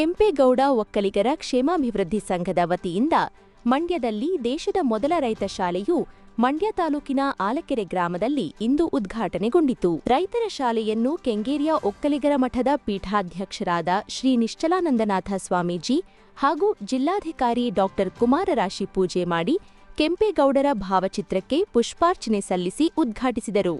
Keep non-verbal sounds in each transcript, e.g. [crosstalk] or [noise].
ಕೆಂಪೇಗೌಡ ಒಕ್ಕಲಿಗರ ಕ್ಷೇಮಾಭಿವೃದ್ಧಿ ಸಂಘದ ವತಿಯಿಂದ ಮಂಡ್ಯದಲ್ಲಿ ದೇಶದ ಮೊದಲ ರೈತ ಶಾಲೆಯು ಮಂಡ್ಯ ತಾಲೂಕಿನ ಆಲಕೆರೆ ಗ್ರಾಮದಲ್ಲಿ ಇಂದು ಉದ್ಘಾಟನೆಗೊಂಡಿತು. ರೈತರ ಶಾಲೆಯನ್ನು ಕೆಂಗೇರಿಯ ಒಕ್ಕಲಿಗರ ಮಠದ ಪೀಠಾಧ್ಯಕ್ಷರಾದ ಶ್ರೀ ನಿಶ್ಚಲಾನಂದನಾಥ ಸ್ವಾಮೀಜಿ ಹಾಗೂ ಜಿಲ್ಲಾಧಿಕಾರಿ ಡಾಕ್ಟರ್ ಕುಮಾರರಾಶಿ ಪೂಜೆ ಮಾಡಿ ಕೆಂಪೇಗೌಡರ ಭಾವಚಿತ್ರಕ್ಕೆ ಪುಷ್ಪಾರ್ಚನೆ ಸಲ್ಲಿಸಿ ಉದ್ಘಾಟಿಸಿದರು.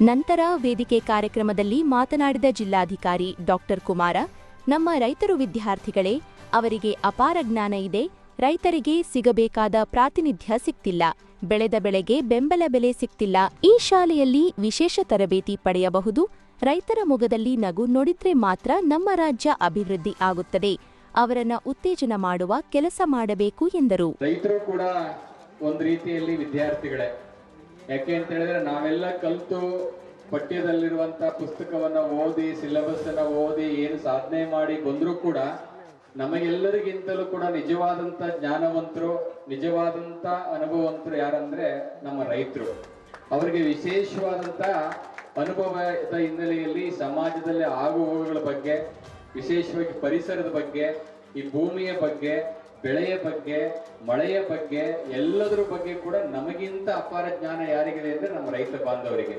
ನಂತರ ವೇದಿಕೆ ಕಾರ್ಯಕ್ರಮದಲ್ಲಿ ಮಾತನಾಡಿದ ಜಿಲ್ಲಾಧಿಕಾರಿ ಡಾಕ್ಟರ್ ಕುಮಾರ, ನಮ್ಮ ರೈತರು ವಿದ್ಯಾರ್ಥಿಗಳೇ, ಅವರಿಗೆ ಅಪಾರ ಜ್ಞಾನ ಇದೆ, ರೈತರಿಗೆ ಸಿಗಬೇಕಾದ ಪ್ರಾತಿನಿಧ್ಯ ಸಿಕ್ತಿಲ್ಲ, ಬೆಳೆದ ಬೆಳೆಗೆ ಬೆಂಬಲ ಬೆಲೆ ಸಿಕ್ತಿಲ್ಲ, ಈ ಶಾಲೆಯಲ್ಲಿ ವಿಶೇಷ ತರಬೇತಿ ಪಡೆಯಬಹುದು, ರೈತರ ಮುಗದಲ್ಲಿ ನಗು ನೋಡಿದ್ರೆ ಮಾತ್ರ ನಮ್ಮ ರಾಜ್ಯ ಅಭಿವೃದ್ಧಿ ಆಗುತ್ತದೆ, ಅವರನ್ನ ಉತ್ತೇಜನ ಮಾಡುವ ಕೆಲಸ ಮಾಡಬೇಕು ಎಂದರು. ರೈತರು ಕೂಡ ಒಂದು ರೀತಿಯಲ್ಲಿ ವಿದ್ಯಾರ್ಥಿಗಳೇ ಯಾಕೆ ಅಂತ ಹೇಳಿದ್ರೆ ನಾವೆಲ್ಲ ಕಲ್ತು ಪಠ್ಯದಲ್ಲಿರುವಂತ ಪುಸ್ತಕವನ್ನ ಓದಿ ಸಿಲೆಬಸ್ ಅನ್ನ ಓದಿ, ಏನು ಸಾಧನೆ ಮಾಡಿ ಬಂದರೂ ಕೂಡ ನಮಗೆಲ್ಲರಿಗಿಂತಲೂ ಕೂಡ ನಿಜವಾದಂತ ಜ್ಞಾನವಂತರು, ನಿಜವಾದಂತ ಅನುಭವವಂತರು ಯಾರಂದ್ರೆ ನಮ್ಮ ರೈತರು. ಅವರಿಗೆ ವಿಶೇಷವಾದಂತ ಅನುಭವದ ಹಿನ್ನೆಲೆಯಲ್ಲಿ ಸಮಾಜದಲ್ಲಿ ಆಗುಹೋಗುಗಳ ಬಗ್ಗೆ, ವಿಶೇಷವಾಗಿ ಪರಿಸರದ ಬಗ್ಗೆ, ಈ ಭೂಮಿಯ ಬಗ್ಗೆ ಬೆಳೆಯ ಬಗ್ಗೆ, ಮಳೆಯ ಬಗ್ಗೆ, ಎಲ್ಲದರ ಬಗ್ಗೆ ಕೂಡ ನಮಗಿಂತ ಅಪಾರ ಜ್ಞಾನ ಯಾರಿಗಿದೆ ಅಂದ್ರೆ ನಮ್ಮ ರೈತ ಬಾಂಧವರಿಗೆ.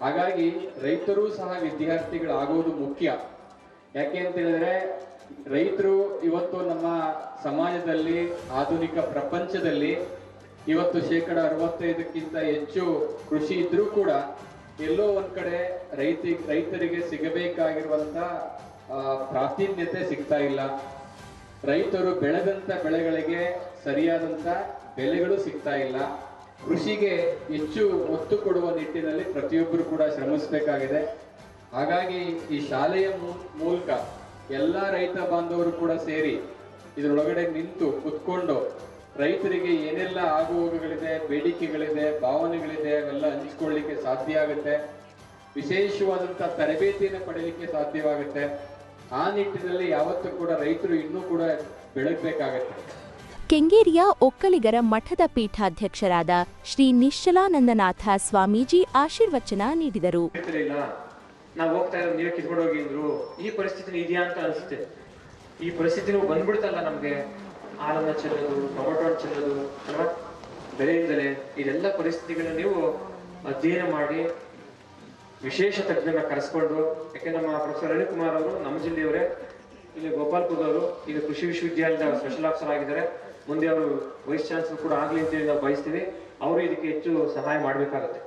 ಹಾಗಾಗಿ ರೈತರು ಸಹ ವಿದ್ಯಾರ್ಥಿಗಳಾಗೋದು ಮುಖ್ಯ. ಯಾಕೆ ಅಂತ ಹೇಳಿದ್ರೆ, ರೈತರು ಇವತ್ತು ನಮ್ಮ ಸಮಾಜದಲ್ಲಿ, ಆಧುನಿಕ ಪ್ರಪಂಚದಲ್ಲಿ ಇವತ್ತು ಶೇಕಡ ಅರವತ್ತೈದಕ್ಕಿಂತ ಹೆಚ್ಚು ಕೃಷಿ ಇದ್ರೂ ಕೂಡ ಎಲ್ಲೋ ಒಂದ್ ಕಡೆ ರೈತ, ರೈತರಿಗೆ ಸಿಗಬೇಕಾಗಿರುವಂತ ಪ್ರಾತಿನ್ಯತೆ ಸಿಗ್ತಾ ಇಲ್ಲ. ರೈತರು ಬೆಳೆದಂತ ಬೆಳೆಗಳಿಗೆ ಸರಿಯಾದಂತ ಬೆಲೆಗಳು ಸಿಗ್ತಾ ಇಲ್ಲ. ಕೃಷಿಗೆ ಹೆಚ್ಚು ಒತ್ತು ಕೊಡುವ ನಿಟ್ಟಿನಲ್ಲಿ ಪ್ರತಿಯೊಬ್ಬರು ಕೂಡ ಶ್ರಮಿಸಬೇಕಾಗಿದೆ. ಹಾಗಾಗಿ ಈ ಶಾಲೆಯ ಮೂಲಕ ಎಲ್ಲ ರೈತ ಬಾಂಧವರು ಕೂಡ ಸೇರಿ ಇದರೊಳಗಡೆ ನಿಂತು ಕುತ್ಕೊಂಡು ರೈತರಿಗೆ ಏನೆಲ್ಲ ಆಗುಹೋಗುಗಳಿದೆ, ಬೇಡಿಕೆಗಳಿದೆ, ಭಾವನೆಗಳಿದೆ ಅವೆಲ್ಲ ಹಂಚಿಕೊಳ್ಳಿಕ್ಕೆ ಸಾಧ್ಯ ಆಗುತ್ತೆ. ವಿಶೇಷವಾದಂಥ ತರಬೇತಿಯನ್ನು ಪಡೆಯಲಿಕ್ಕೆ ಸಾಧ್ಯವಾಗುತ್ತೆ. ಆ ನಿಟ್ಟಿನಲ್ಲಿ ಯಾವತ್ತೂ ಕೂಡ ರೈತರು ಇನ್ನೂ ಕೂಡ ಬೆಳಗಬೇಕಾಗತ್ತೆ. ಕೆಂಗೇರಿಯ ಒಕ್ಕಲಿಗರ ಮಠದ ಪೀಠಾಧ್ಯಕ್ಷರಾದ ಶ್ರೀ ನಿಶ್ಚಲಾನಂದನಾಥ ಸ್ವಾಮೀಜಿ ಆಶೀರ್ವಚನ ನೀಡಿದರು. ನಾವು ಹೋಗ್ತಾ ಇರೋ ನೀವೇ ಕಿತ್ಕೊಂಡು ಹೋಗಿ ಅಂದ್ರು ಈ ಪರಿಸ್ಥಿತಿ ಇದೆಯಾ ಅಂತ ಅನಿಸುತ್ತೆ. ಈ ಪರಿಸ್ಥಿತಿನೂ ಬಂದ್ಬಿಡ್ತಲ್ಲ ನಮಗೆ. ಹಾಲನ್ನ ಚೆಲ್ಲೋದು ಟೊಮೊಟೊ ಚೆಲ್ಲೋದು ಅಲ್ವಾ? ಬೆಲೆ ಇಲ್ದಲೆ ಇದೆಲ್ಲ ಪರಿಸ್ಥಿತಿಗಳನ್ನ ನೀವು ಅಧ್ಯಯನ ಮಾಡಿ ವಿಶೇಷ ತಜ್ಞರನ್ನ ಕರೆಸ್ಕೊಂಡು, ಯಾಕೆ ನಮ್ಮ ಪ್ರೊಫೆಸರ್ ರವಿಕುಮಾರ್ ಅವರು, ನಮ್ಮ ಜಿಲ್ಲೆಯವರೇ, ಇಲ್ಲಿ ಗೋಪಾಲ್ಪುರದವರು, ಈಗ ಕೃಷಿ ವಿಶ್ವವಿದ್ಯಾಲಯದ ಸ್ಪೆಷಲ್ ಆಫೀಸರ್ ಆಗಿದ್ದಾರೆ. ಮುಂದೆ ಅವರು ವೈಸ್ ಚಾನ್ಸಲರ್ ಕೂಡ ಆಗಲಿ ಅಂತೇಳಿ ನಾವು ಬಯಸ್ತೀವಿ. ಅವರು ಇದಕ್ಕೆ ಹೆಚ್ಚು ಸಹಾಯ ಮಾಡಬೇಕಾಗುತ್ತೆ.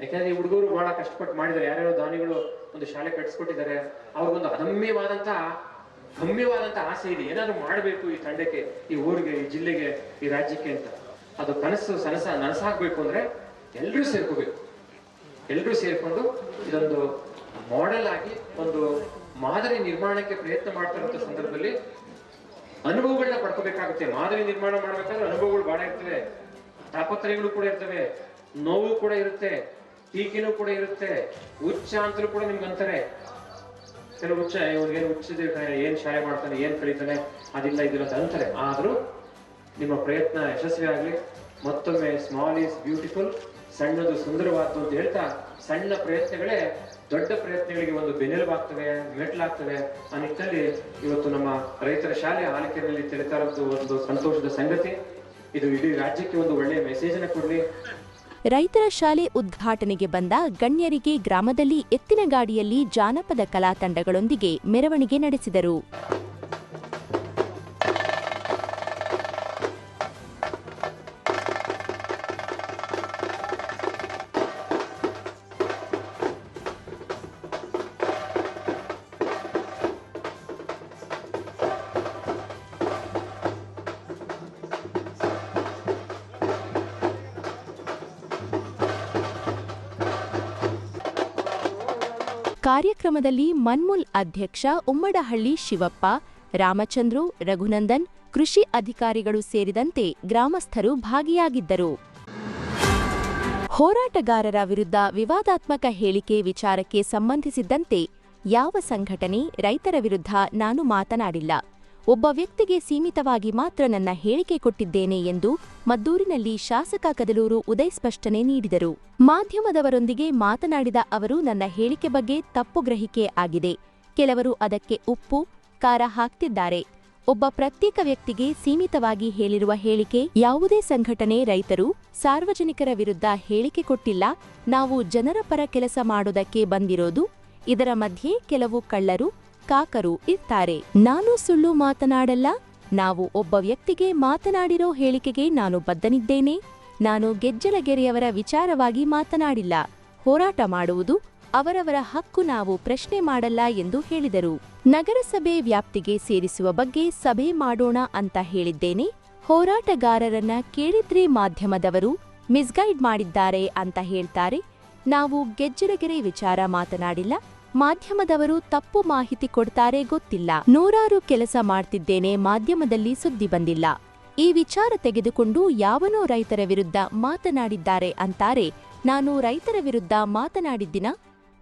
ಯಾಕೆಂದ್ರೆ ಈ ಹುಡುಗರು ಬಹಳ ಕಷ್ಟಪಟ್ಟು ಮಾಡಿದ್ದಾರೆ. ಯಾರ್ಯಾರೋ ದಾನಿಗಳು ಒಂದು ಶಾಲೆ ಕಟ್ಸ್ಕೊಟ್ಟಿದ್ದಾರೆ, ಅವ್ರಿಗೊಂದು ಅದಮ್ಯವಾದಂತಹ ಗಮ್ಯವಾದಂತಹ ಆಸೆ ಇದೆ. ಏನಾದ್ರು ಮಾಡಬೇಕು ಈ ತಂಡಕ್ಕೆ, ಈ ಊರಿಗೆ, ಈ ಜಿಲ್ಲೆಗೆ, ಈ ರಾಜ್ಯಕ್ಕೆ ಅಂತ. ಅದು ಕನಸು, ಸನಸ, ನನಸಾಗಬೇಕು ಅಂದ್ರೆ ಎಲ್ಲರೂ ಸೇರ್ಕೋಬೇಕು. ಎಲ್ಲರೂ ಸೇರಿಕೊಂಡು ಇದೊಂದು ಮಾಡೆಲ್ ಆಗಿ ಒಂದು ಮಾದರಿ ನಿರ್ಮಾಣಕ್ಕೆ ಪ್ರಯತ್ನ ಮಾಡ್ತಿರುವಂತ ಸಂದರ್ಭದಲ್ಲಿ ಅನುಭವಗಳನ್ನ ಪಡ್ಕೋಬೇಕಾಗುತ್ತೆ. ಮಾದರಿ ನಿರ್ಮಾಣ ಮಾಡ್ಬೇಕಾದ್ರೆ ಅನುಭವಗಳು ಬಹಳ ಇರ್ತವೆ. ತಾಪತ್ರಯಗಳು ಕೂಡ ಇರ್ತವೆ. ನೋವು ಕೂಡ ಇರುತ್ತೆ. ಟೀಕೆನೂ ಕೂಡ ಇರುತ್ತೆ. ಉಚ್ಚ ಅಂತಲೂ ಕೂಡ ನಿಮ್ಗೆ ಅಂತಾರೆ. ಕೆಲವು ಹುಚ್ಚ ಇವ್ನಿಗೇನು ಹುಚ್ಚಿದೆ ಏನ್ ಶಾಲೆ ಮಾಡ್ತಾನೆ, ಏನ್ ಕಲಿತಾನೆ, ಅದಿಲ್ಲ, ಇದಿಲ್ಲ ಅಂತ ಅಂತಾರೆ. ಆದರೂ ನಿಮ್ಮ ಪ್ರಯತ್ನ ಯಶಸ್ವಿ ಆಗಲಿ ಮತ್ತೊಮ್ಮೆ ಸ್ಮಾಲ್ ಈಸ್ ಬ್ಯೂಟಿಫುಲ್ ಸಣ್ಣದು ಸುಂದರವಾದ್ದು ಅಂತ ಹೇಳ್ತಾ ಸಣ್ಣ ಪ್ರಯತ್ನಗಳೇ ದೊಡ್ಡ ಪ್ರಯತ್ನಗಳಿಗೆ ಒಂದು ಬೆನ್ನೆಲುಬಾಗ್ತವೆ, ಮೆಟ್ಲಾಗ್ತವೆ ಆ ನಿಟ್ಟಿನಲ್ಲಿ ಇವತ್ತು ನಮ್ಮ ರೈತರ ಶಾಲೆ ಆಲಿಕೆಯಲ್ಲಿ ತಿಳಿತಾ ಇರೋದು ಒಂದು ಸಂತೋಷದ ಸಂಗತಿ. ಇದು ಇಡೀ ರಾಜ್ಯಕ್ಕೆ ಒಂದು ಒಳ್ಳೆಯ ಮೆಸೇಜ್ ಅನ್ನ ಕೊಡ್ಲಿ. ರೈತರ ಶಾಲೆ ಉದ್ಘಾಟನೆಗೆ ಬಂದ ಗಣ್ಯರಿಗೆ ಗ್ರಾಮದಲ್ಲಿ ಎತ್ತಿನ ಗಾಡಿಯಲ್ಲಿ ಜಾನಪದ ಕಲಾ ತಂಡಗಳೊಂದಿಗೆ ಮೆರವಣಿಗೆ ನಡೆಸಿದರು. ಕಾರ್ಯಕ್ರಮದಲ್ಲಿ ಮನ್ಮುಲ್ ಅಧ್ಯಕ್ಷ ಉಮ್ಮಡಹಳ್ಳಿ ಶಿವಪ್ಪ, ರಾಮಚಂದ್ರು, ರಘುನಂದನ್, ಕೃಷಿ ಅಧಿಕಾರಿಗಳು ಸೇರಿದಂತೆ ಗ್ರಾಮಸ್ಥರು ಭಾಗಿಯಾಗಿದ್ದರು. ಹೋರಾಟಗಾರರ ವಿರುದ್ಧ ವಿವಾದಾತ್ಮಕ ಹೇಳಿಕೆ ವಿಚಾರಕ್ಕೆ ಸಂಬಂಧಿಸಿದ್ದಂತೆ ಯಾವ ಸಂಘಟನೆ ರೈತರ ವಿರುದ್ಧ ನಾನು ಮಾತನಾಡಿಲ್ಲ. ಒಬ್ಬ ವ್ಯಕ್ತಿಗೆ ಸೀಮಿತವಾಗಿ ಮಾತ್ರ ನನ್ನ ಹೇಳಿಕೆ ಕೊಟ್ಟಿದ್ದೇನೆ ಎಂದು ಮದ್ದೂರಿನಲ್ಲಿ ಶಾಸಕ ಕದಲೂರು ಉದಯ್ ಸ್ಪಷ್ಟನೆ ನೀಡಿದರು. ಮಾಧ್ಯಮದವರೊಂದಿಗೆ ಮಾತನಾಡಿದ ಅವರು, ನನ್ನ ಹೇಳಿಕೆ ಬಗ್ಗೆ ತಪ್ಪು ಗ್ರಹಿಕೆ ಆಗಿದೆ. ಕೆಲವರು ಅದಕ್ಕೆ ಉಪ್ಪು, ಖಾರ ಹಾಕ್ತಿದ್ದಾರೆ. ಒಬ್ಬ ಪ್ರತ್ಯೇಕ ವ್ಯಕ್ತಿಗೆ ಸೀಮಿತವಾಗಿ ಹೇಳಿರುವ ಹೇಳಿಕೆ ಯಾವುದೇ ಸಂಘಟನೆ ರೈತರು ಸಾರ್ವಜನಿಕರ ವಿರುದ್ಧ ಹೇಳಿಕೆ ಕೊಟ್ಟಿಲ್ಲ. ನಾವು ಜನರ ಪರ ಕೆಲಸ ಮಾಡೋದಕ್ಕೆ ಬಂದಿರೋದು. ಇದರ ಮಧ್ಯೆ ಕೆಲವು ಕಳ್ಳರು ಕಾಕರು ಇರ್ತಾರೆ. ನಾನು ಸುಳ್ಳು ಮಾತನಾಡಲ್ಲ. ನಾವು ಒಬ್ಬ ವ್ಯಕ್ತಿಗೆ ಮಾತನಾಡಿರೋ ಹೇಳಿಕೆಗೆ ನಾನು ಬದ್ಧನಿದ್ದೇನೆ. ನಾನು ಗೆಜ್ಜಲಗೆರೆಯವರ ವಿಚಾರವಾಗಿ ಮಾತನಾಡಿಲ್ಲ. ಹೋರಾಟ ಮಾಡುವುದು ಅವರವರ ಹಕ್ಕು. ನಾವು ಪ್ರಶ್ನೆ ಮಾಡಲ್ಲ ಎಂದು ಹೇಳಿದರು. ನಗರಸಭೆ ವ್ಯಾಪ್ತಿಗೆ ಸೇರಿಸುವ ಬಗ್ಗೆ ಸಭೆ ಮಾಡೋಣ ಅಂತ ಹೇಳಿದ್ದೇನೆ. ಹೋರಾಟಗಾರರನ್ನ ಕೇಳಿದ್ರೆ ಮಾಧ್ಯಮದವರು ಮಿಸ್ಗೈಡ್ ಮಾಡಿದ್ದಾರೆ ಅಂತ ಹೇಳ್ತಾರೆ. ನಾವು ಗೆಜ್ಜಲಗೆರೆ ವಿಚಾರ ಮಾತನಾಡಿಲ್ಲ. ಮಾಧ್ಯಮದವರು ತಪ್ಪು ಮಾಹಿತಿ ಕೊಡ್ತಾರೆ ಗೊತ್ತಿಲ್ಲ. ನೂರಾರು ಕೆಲಸ ಮಾಡ್ತಿದ್ದೇನೆ, ಮಾಧ್ಯಮದಲ್ಲಿ ಸುದ್ದಿ ಬಂದಿಲ್ಲ. ಈ ವಿಚಾರ ತೆಗೆದುಕೊಂಡು ಯಾವನೋ ರೈತರ ವಿರುದ್ಧ ಮಾತನಾಡಿದ್ದಾರೆ ಅಂತಾರೆ. ನಾನು ರೈತರ ವಿರುದ್ಧ ಮಾತನಾಡಿದ್ದಿನ,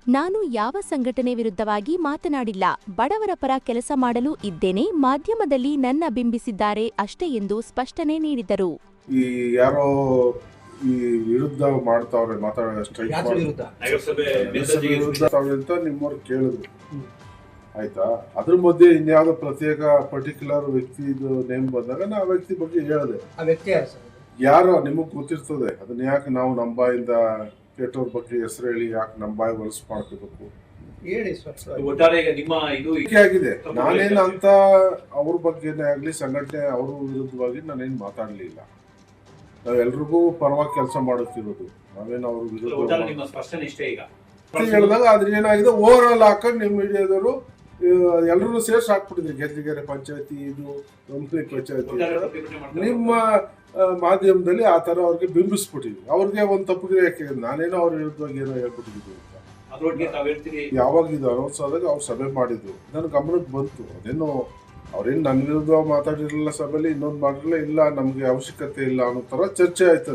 ನಾನು ಯಾವ ಸಂಘಟನೆ ವಿರುದ್ಧವಾಗಿ ಮಾತನಾಡಿಲ್ಲ. ಬಡವರ ಪರ ಕೆಲಸ ಮಾಡಲು ಇದ್ದೇನೆ, ಮಾಧ್ಯಮದಲ್ಲಿ ನನ್ನ ಬಿಂಬಿಸಿದ್ದಾರೆ ಅಷ್ಟೇ ಎಂದು ಸ್ಪಷ್ಟನೆ ನೀಡಿದರು. ಈ ಯಾರೋ ಈ ವಿರುದ್ಧ ಮಾಡ್ತಾವ್ರೆ ಮಾತಾಡ ಸ್ಟ್ರೈಕ್ ಅಂತ ನಿಮ್ಮವ್ರು ಕೇಳಿದ್ರು. ಆಯ್ತಾ? ಅದ್ರ ಮಧ್ಯೆ ಇನ್ಯಾವುದೋ ಪ್ರತ್ಯೇಕ ಪರ್ಟಿಕ್ಯುಲರ್ ವ್ಯಕ್ತಿ ನೇಮ್ ಬಂದಾಗ ನಾ ಆ ವ್ಯಕ್ತಿ ಬಗ್ಗೆ ಹೇಳಿದೆ. ಯಾರು ನಿಮಗ್ ಗೊತ್ತಿರ್ತದೆ. ಅದನ್ನ ಯಾಕೆ ನಾವು ನಮ್ಮ ಬಾಯಿಂದ ಕೆಟ್ಟವ್ರ ಬಗ್ಗೆ ಹೆಸರು ಹೇಳಿ ಯಾಕೆ ನಮ್ಮ ಬಾಯಿ ಹೊಲಸು ಮಾಡ್ಕೋಬೇಕು? ಆಗಿದೆ. ನಾನೇನು ಅಂತ ಅವ್ರ ಬಗ್ಗೆನೇ ಆಗ್ಲಿ ಸಂಘಟನೆ ಅವ್ರ ವಿರುದ್ಧವಾಗಿ ನಾನೇನು ಮಾತಾಡ್ಲಿಲ್ಲ. ನಾವೆಲ್ರಿಗೂ ಪರವಾಗಿ ಕೆಲಸ ಮಾಡುತ್ತಿರೋದು ನಾವೇನು ಅವ್ರ ವಿರುದ್ಧ ಈಗ. ಹೇಳಿದಾಗ ಅದ್ರ ಏನಾಗಿದೆ? ಓವರ್ ಆಲ್ ಹಾಕೊಂಡು ನಿಮ್ಮ ಮೀಡಿಯಾದವರು ಎಲ್ಲರೂ ಸೇರ್ಸಿ ಹಾಕ್ಬಿಟ್ಟಿದ್ರು ಗೆದ್ದಿಗೆರೆ ಪಂಚಾಯತಿ ಇದು ಕಂಪ್ನಿ ಪಂಚಾಯತಿ. ನಿಮ್ಮ ಮಾಧ್ಯಮದಲ್ಲಿ ಆ ಥರ ಅವ್ರಿಗೆ ಬಿಂಬಿಸ್ಬಿಟ್ಟಿದ್ವಿ ಅವ್ರಿಗೆ ಒಂದು ತಪ್ಪಿಗೆ ಯಾಕೆ ನಾನೇನೋ ಅವ್ರ ವಿರುದ್ಧವಾಗಿ ಏನೋ ಅಂತ. ಹೇಳ್ತೀರಿ? ಯಾವಾಗ ಇದು ಅನೌನ್ಸ್ ಆದಾಗ ಅವ್ರು ಸಭೆ ಮಾಡಿದ್ರು. ನನ್ನ ಗಮನಕ್ಕೆ ಬಂತು. ಅದೇನೋ ಅವ್ರೇನು ನನ್ನ ವಿರುದ್ಧ ಮಾತಾಡಿರಲಿಲ್ಲ ಸಭೆಯಲ್ಲಿ ಇನ್ನೊಂದು ಮಾಡಿರಲಿಲ್ಲ ಇಲ್ಲ ನಮಗೆ ಅವಶ್ಯಕತೆ ಇಲ್ಲ ಅನ್ನೋ ಥರ ಚರ್ಚೆ ಆಯ್ತು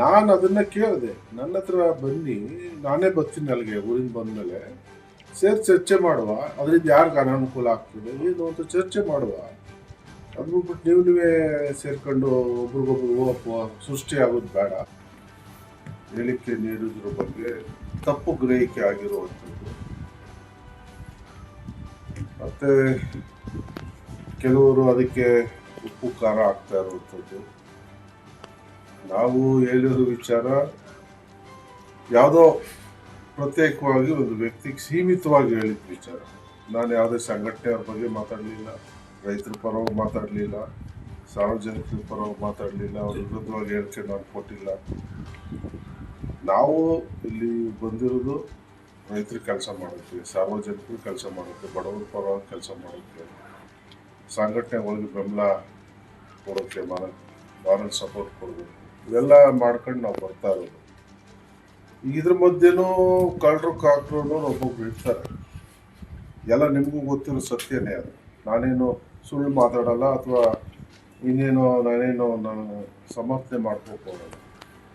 ನಾನು ಅದನ್ನ ಕೇಳಿದೆ. ನನ್ನ ಹತ್ರ ಬನ್ನಿ ನಾನೇ ಬರ್ತೀನಿ ಅಲ್ಲಿಗೆ ಊರಿಂದ ಬಂದಮೇಲೆ. ಸೇರಿ ಚರ್ಚೆ ಮಾಡುವ. ಅದರಿಂದ ಯಾರಿಗೆ ಅನಾನುಕೂಲ ಆಗ್ತದೆ ಏನು ಅಂತ ಚರ್ಚೆ ಮಾಡುವ. ಅದು ಬಿಟ್ಬಿಟ್ಟು ನೀವು ನೀವೇ ಸೇರ್ಕೊಂಡು ಒಬ್ರಿಗೊಬ್ರು ಸೃಷ್ಟಿ ಆಗೋದು ಬೇಡ. ಹೇಳಿಕೆ ನೀಡಿದ್ರ ಬಗ್ಗೆ ತಪ್ಪು ಗ್ರಹಿಕೆ ಆಗಿರುವಂಥದ್ದು. ಮತ್ತೆ ಕೆಲವರು ಅದಕ್ಕೆ ಉಪ್ಪು, ಖಾರ ಆಗ್ತಾ ಇರುವಂಥದ್ದು. ನಾವು ಹೇಳಿರೋ ವಿಚಾರ ಯಾವುದೋ ಪ್ರತ್ಯೇಕವಾಗಿ ಒಂದು ವ್ಯಕ್ತಿಗೆ ಸೀಮಿತವಾಗಿ ಹೇಳಿದ ವಿಚಾರ. ನಾನು ಯಾವುದೇ ಸಂಘಟನೆಯವ್ರ ಬಗ್ಗೆ ಮಾತಾಡಲಿಲ್ಲ, ರೈತರ ಪರವಾಗಿ ಮಾತಾಡಲಿಲ್ಲ, ಸಾರ್ವಜನಿಕರ ಪರವಾಗಿ ಮಾತಾಡಲಿಲ್ಲ, ಅವ್ರ ವಿರುದ್ಧವಾಗಿ ಹೇಳಿಕೆ ನಾನು ಕೊಟ್ಟಿಲ್ಲ. ನಾವು ಇಲ್ಲಿ ಬಂದಿರೋದು ರೈತರು ಕೆಲಸ ಮಾಡುತ್ತೆ ಸಾರ್ವಜನಿಕರು ಕೆಲಸ ಮಾಡುತ್ತೆ, ಬಡವರ ಪರವಾಗಿ ಕೆಲಸ ಮಾಡೋಕ್ಕೆ ಸಂಘಟನೆಗಳಿಗೆ ಬೆಂಬಲ ಕೊಡೋಕ್ಕೆ ಮನ ಮಾರಲ್ ಸಪೋರ್ಟ್ ಕೊಡಬೇಕು. ಇವೆಲ್ಲ ಮಾಡ್ಕೊಂಡು ನಾವು ಬರ್ತಾ ಇರೋದು. ಇದ್ರ ಮಧ್ಯೆನೂ ಕಳ್ಳರು ಕಾಕ್ರು ಒಬ್ಬೊಬ್ರು ಇರ್ತಾರೆ. ಎಲ್ಲ ನಿಮಗೂ ಗೊತ್ತಿರೋ ಸತ್ಯನೇ ಅದು. ನಾನೇನು ಸುಳ್ಳು ಮಾತಾಡಲ್ಲ ಅಥವಾ ಇನ್ನೇನೋ ನಾನೇನೋ ನಾನು ಸಮರ್ಥನೆ ಹೋಗಲ್ಲ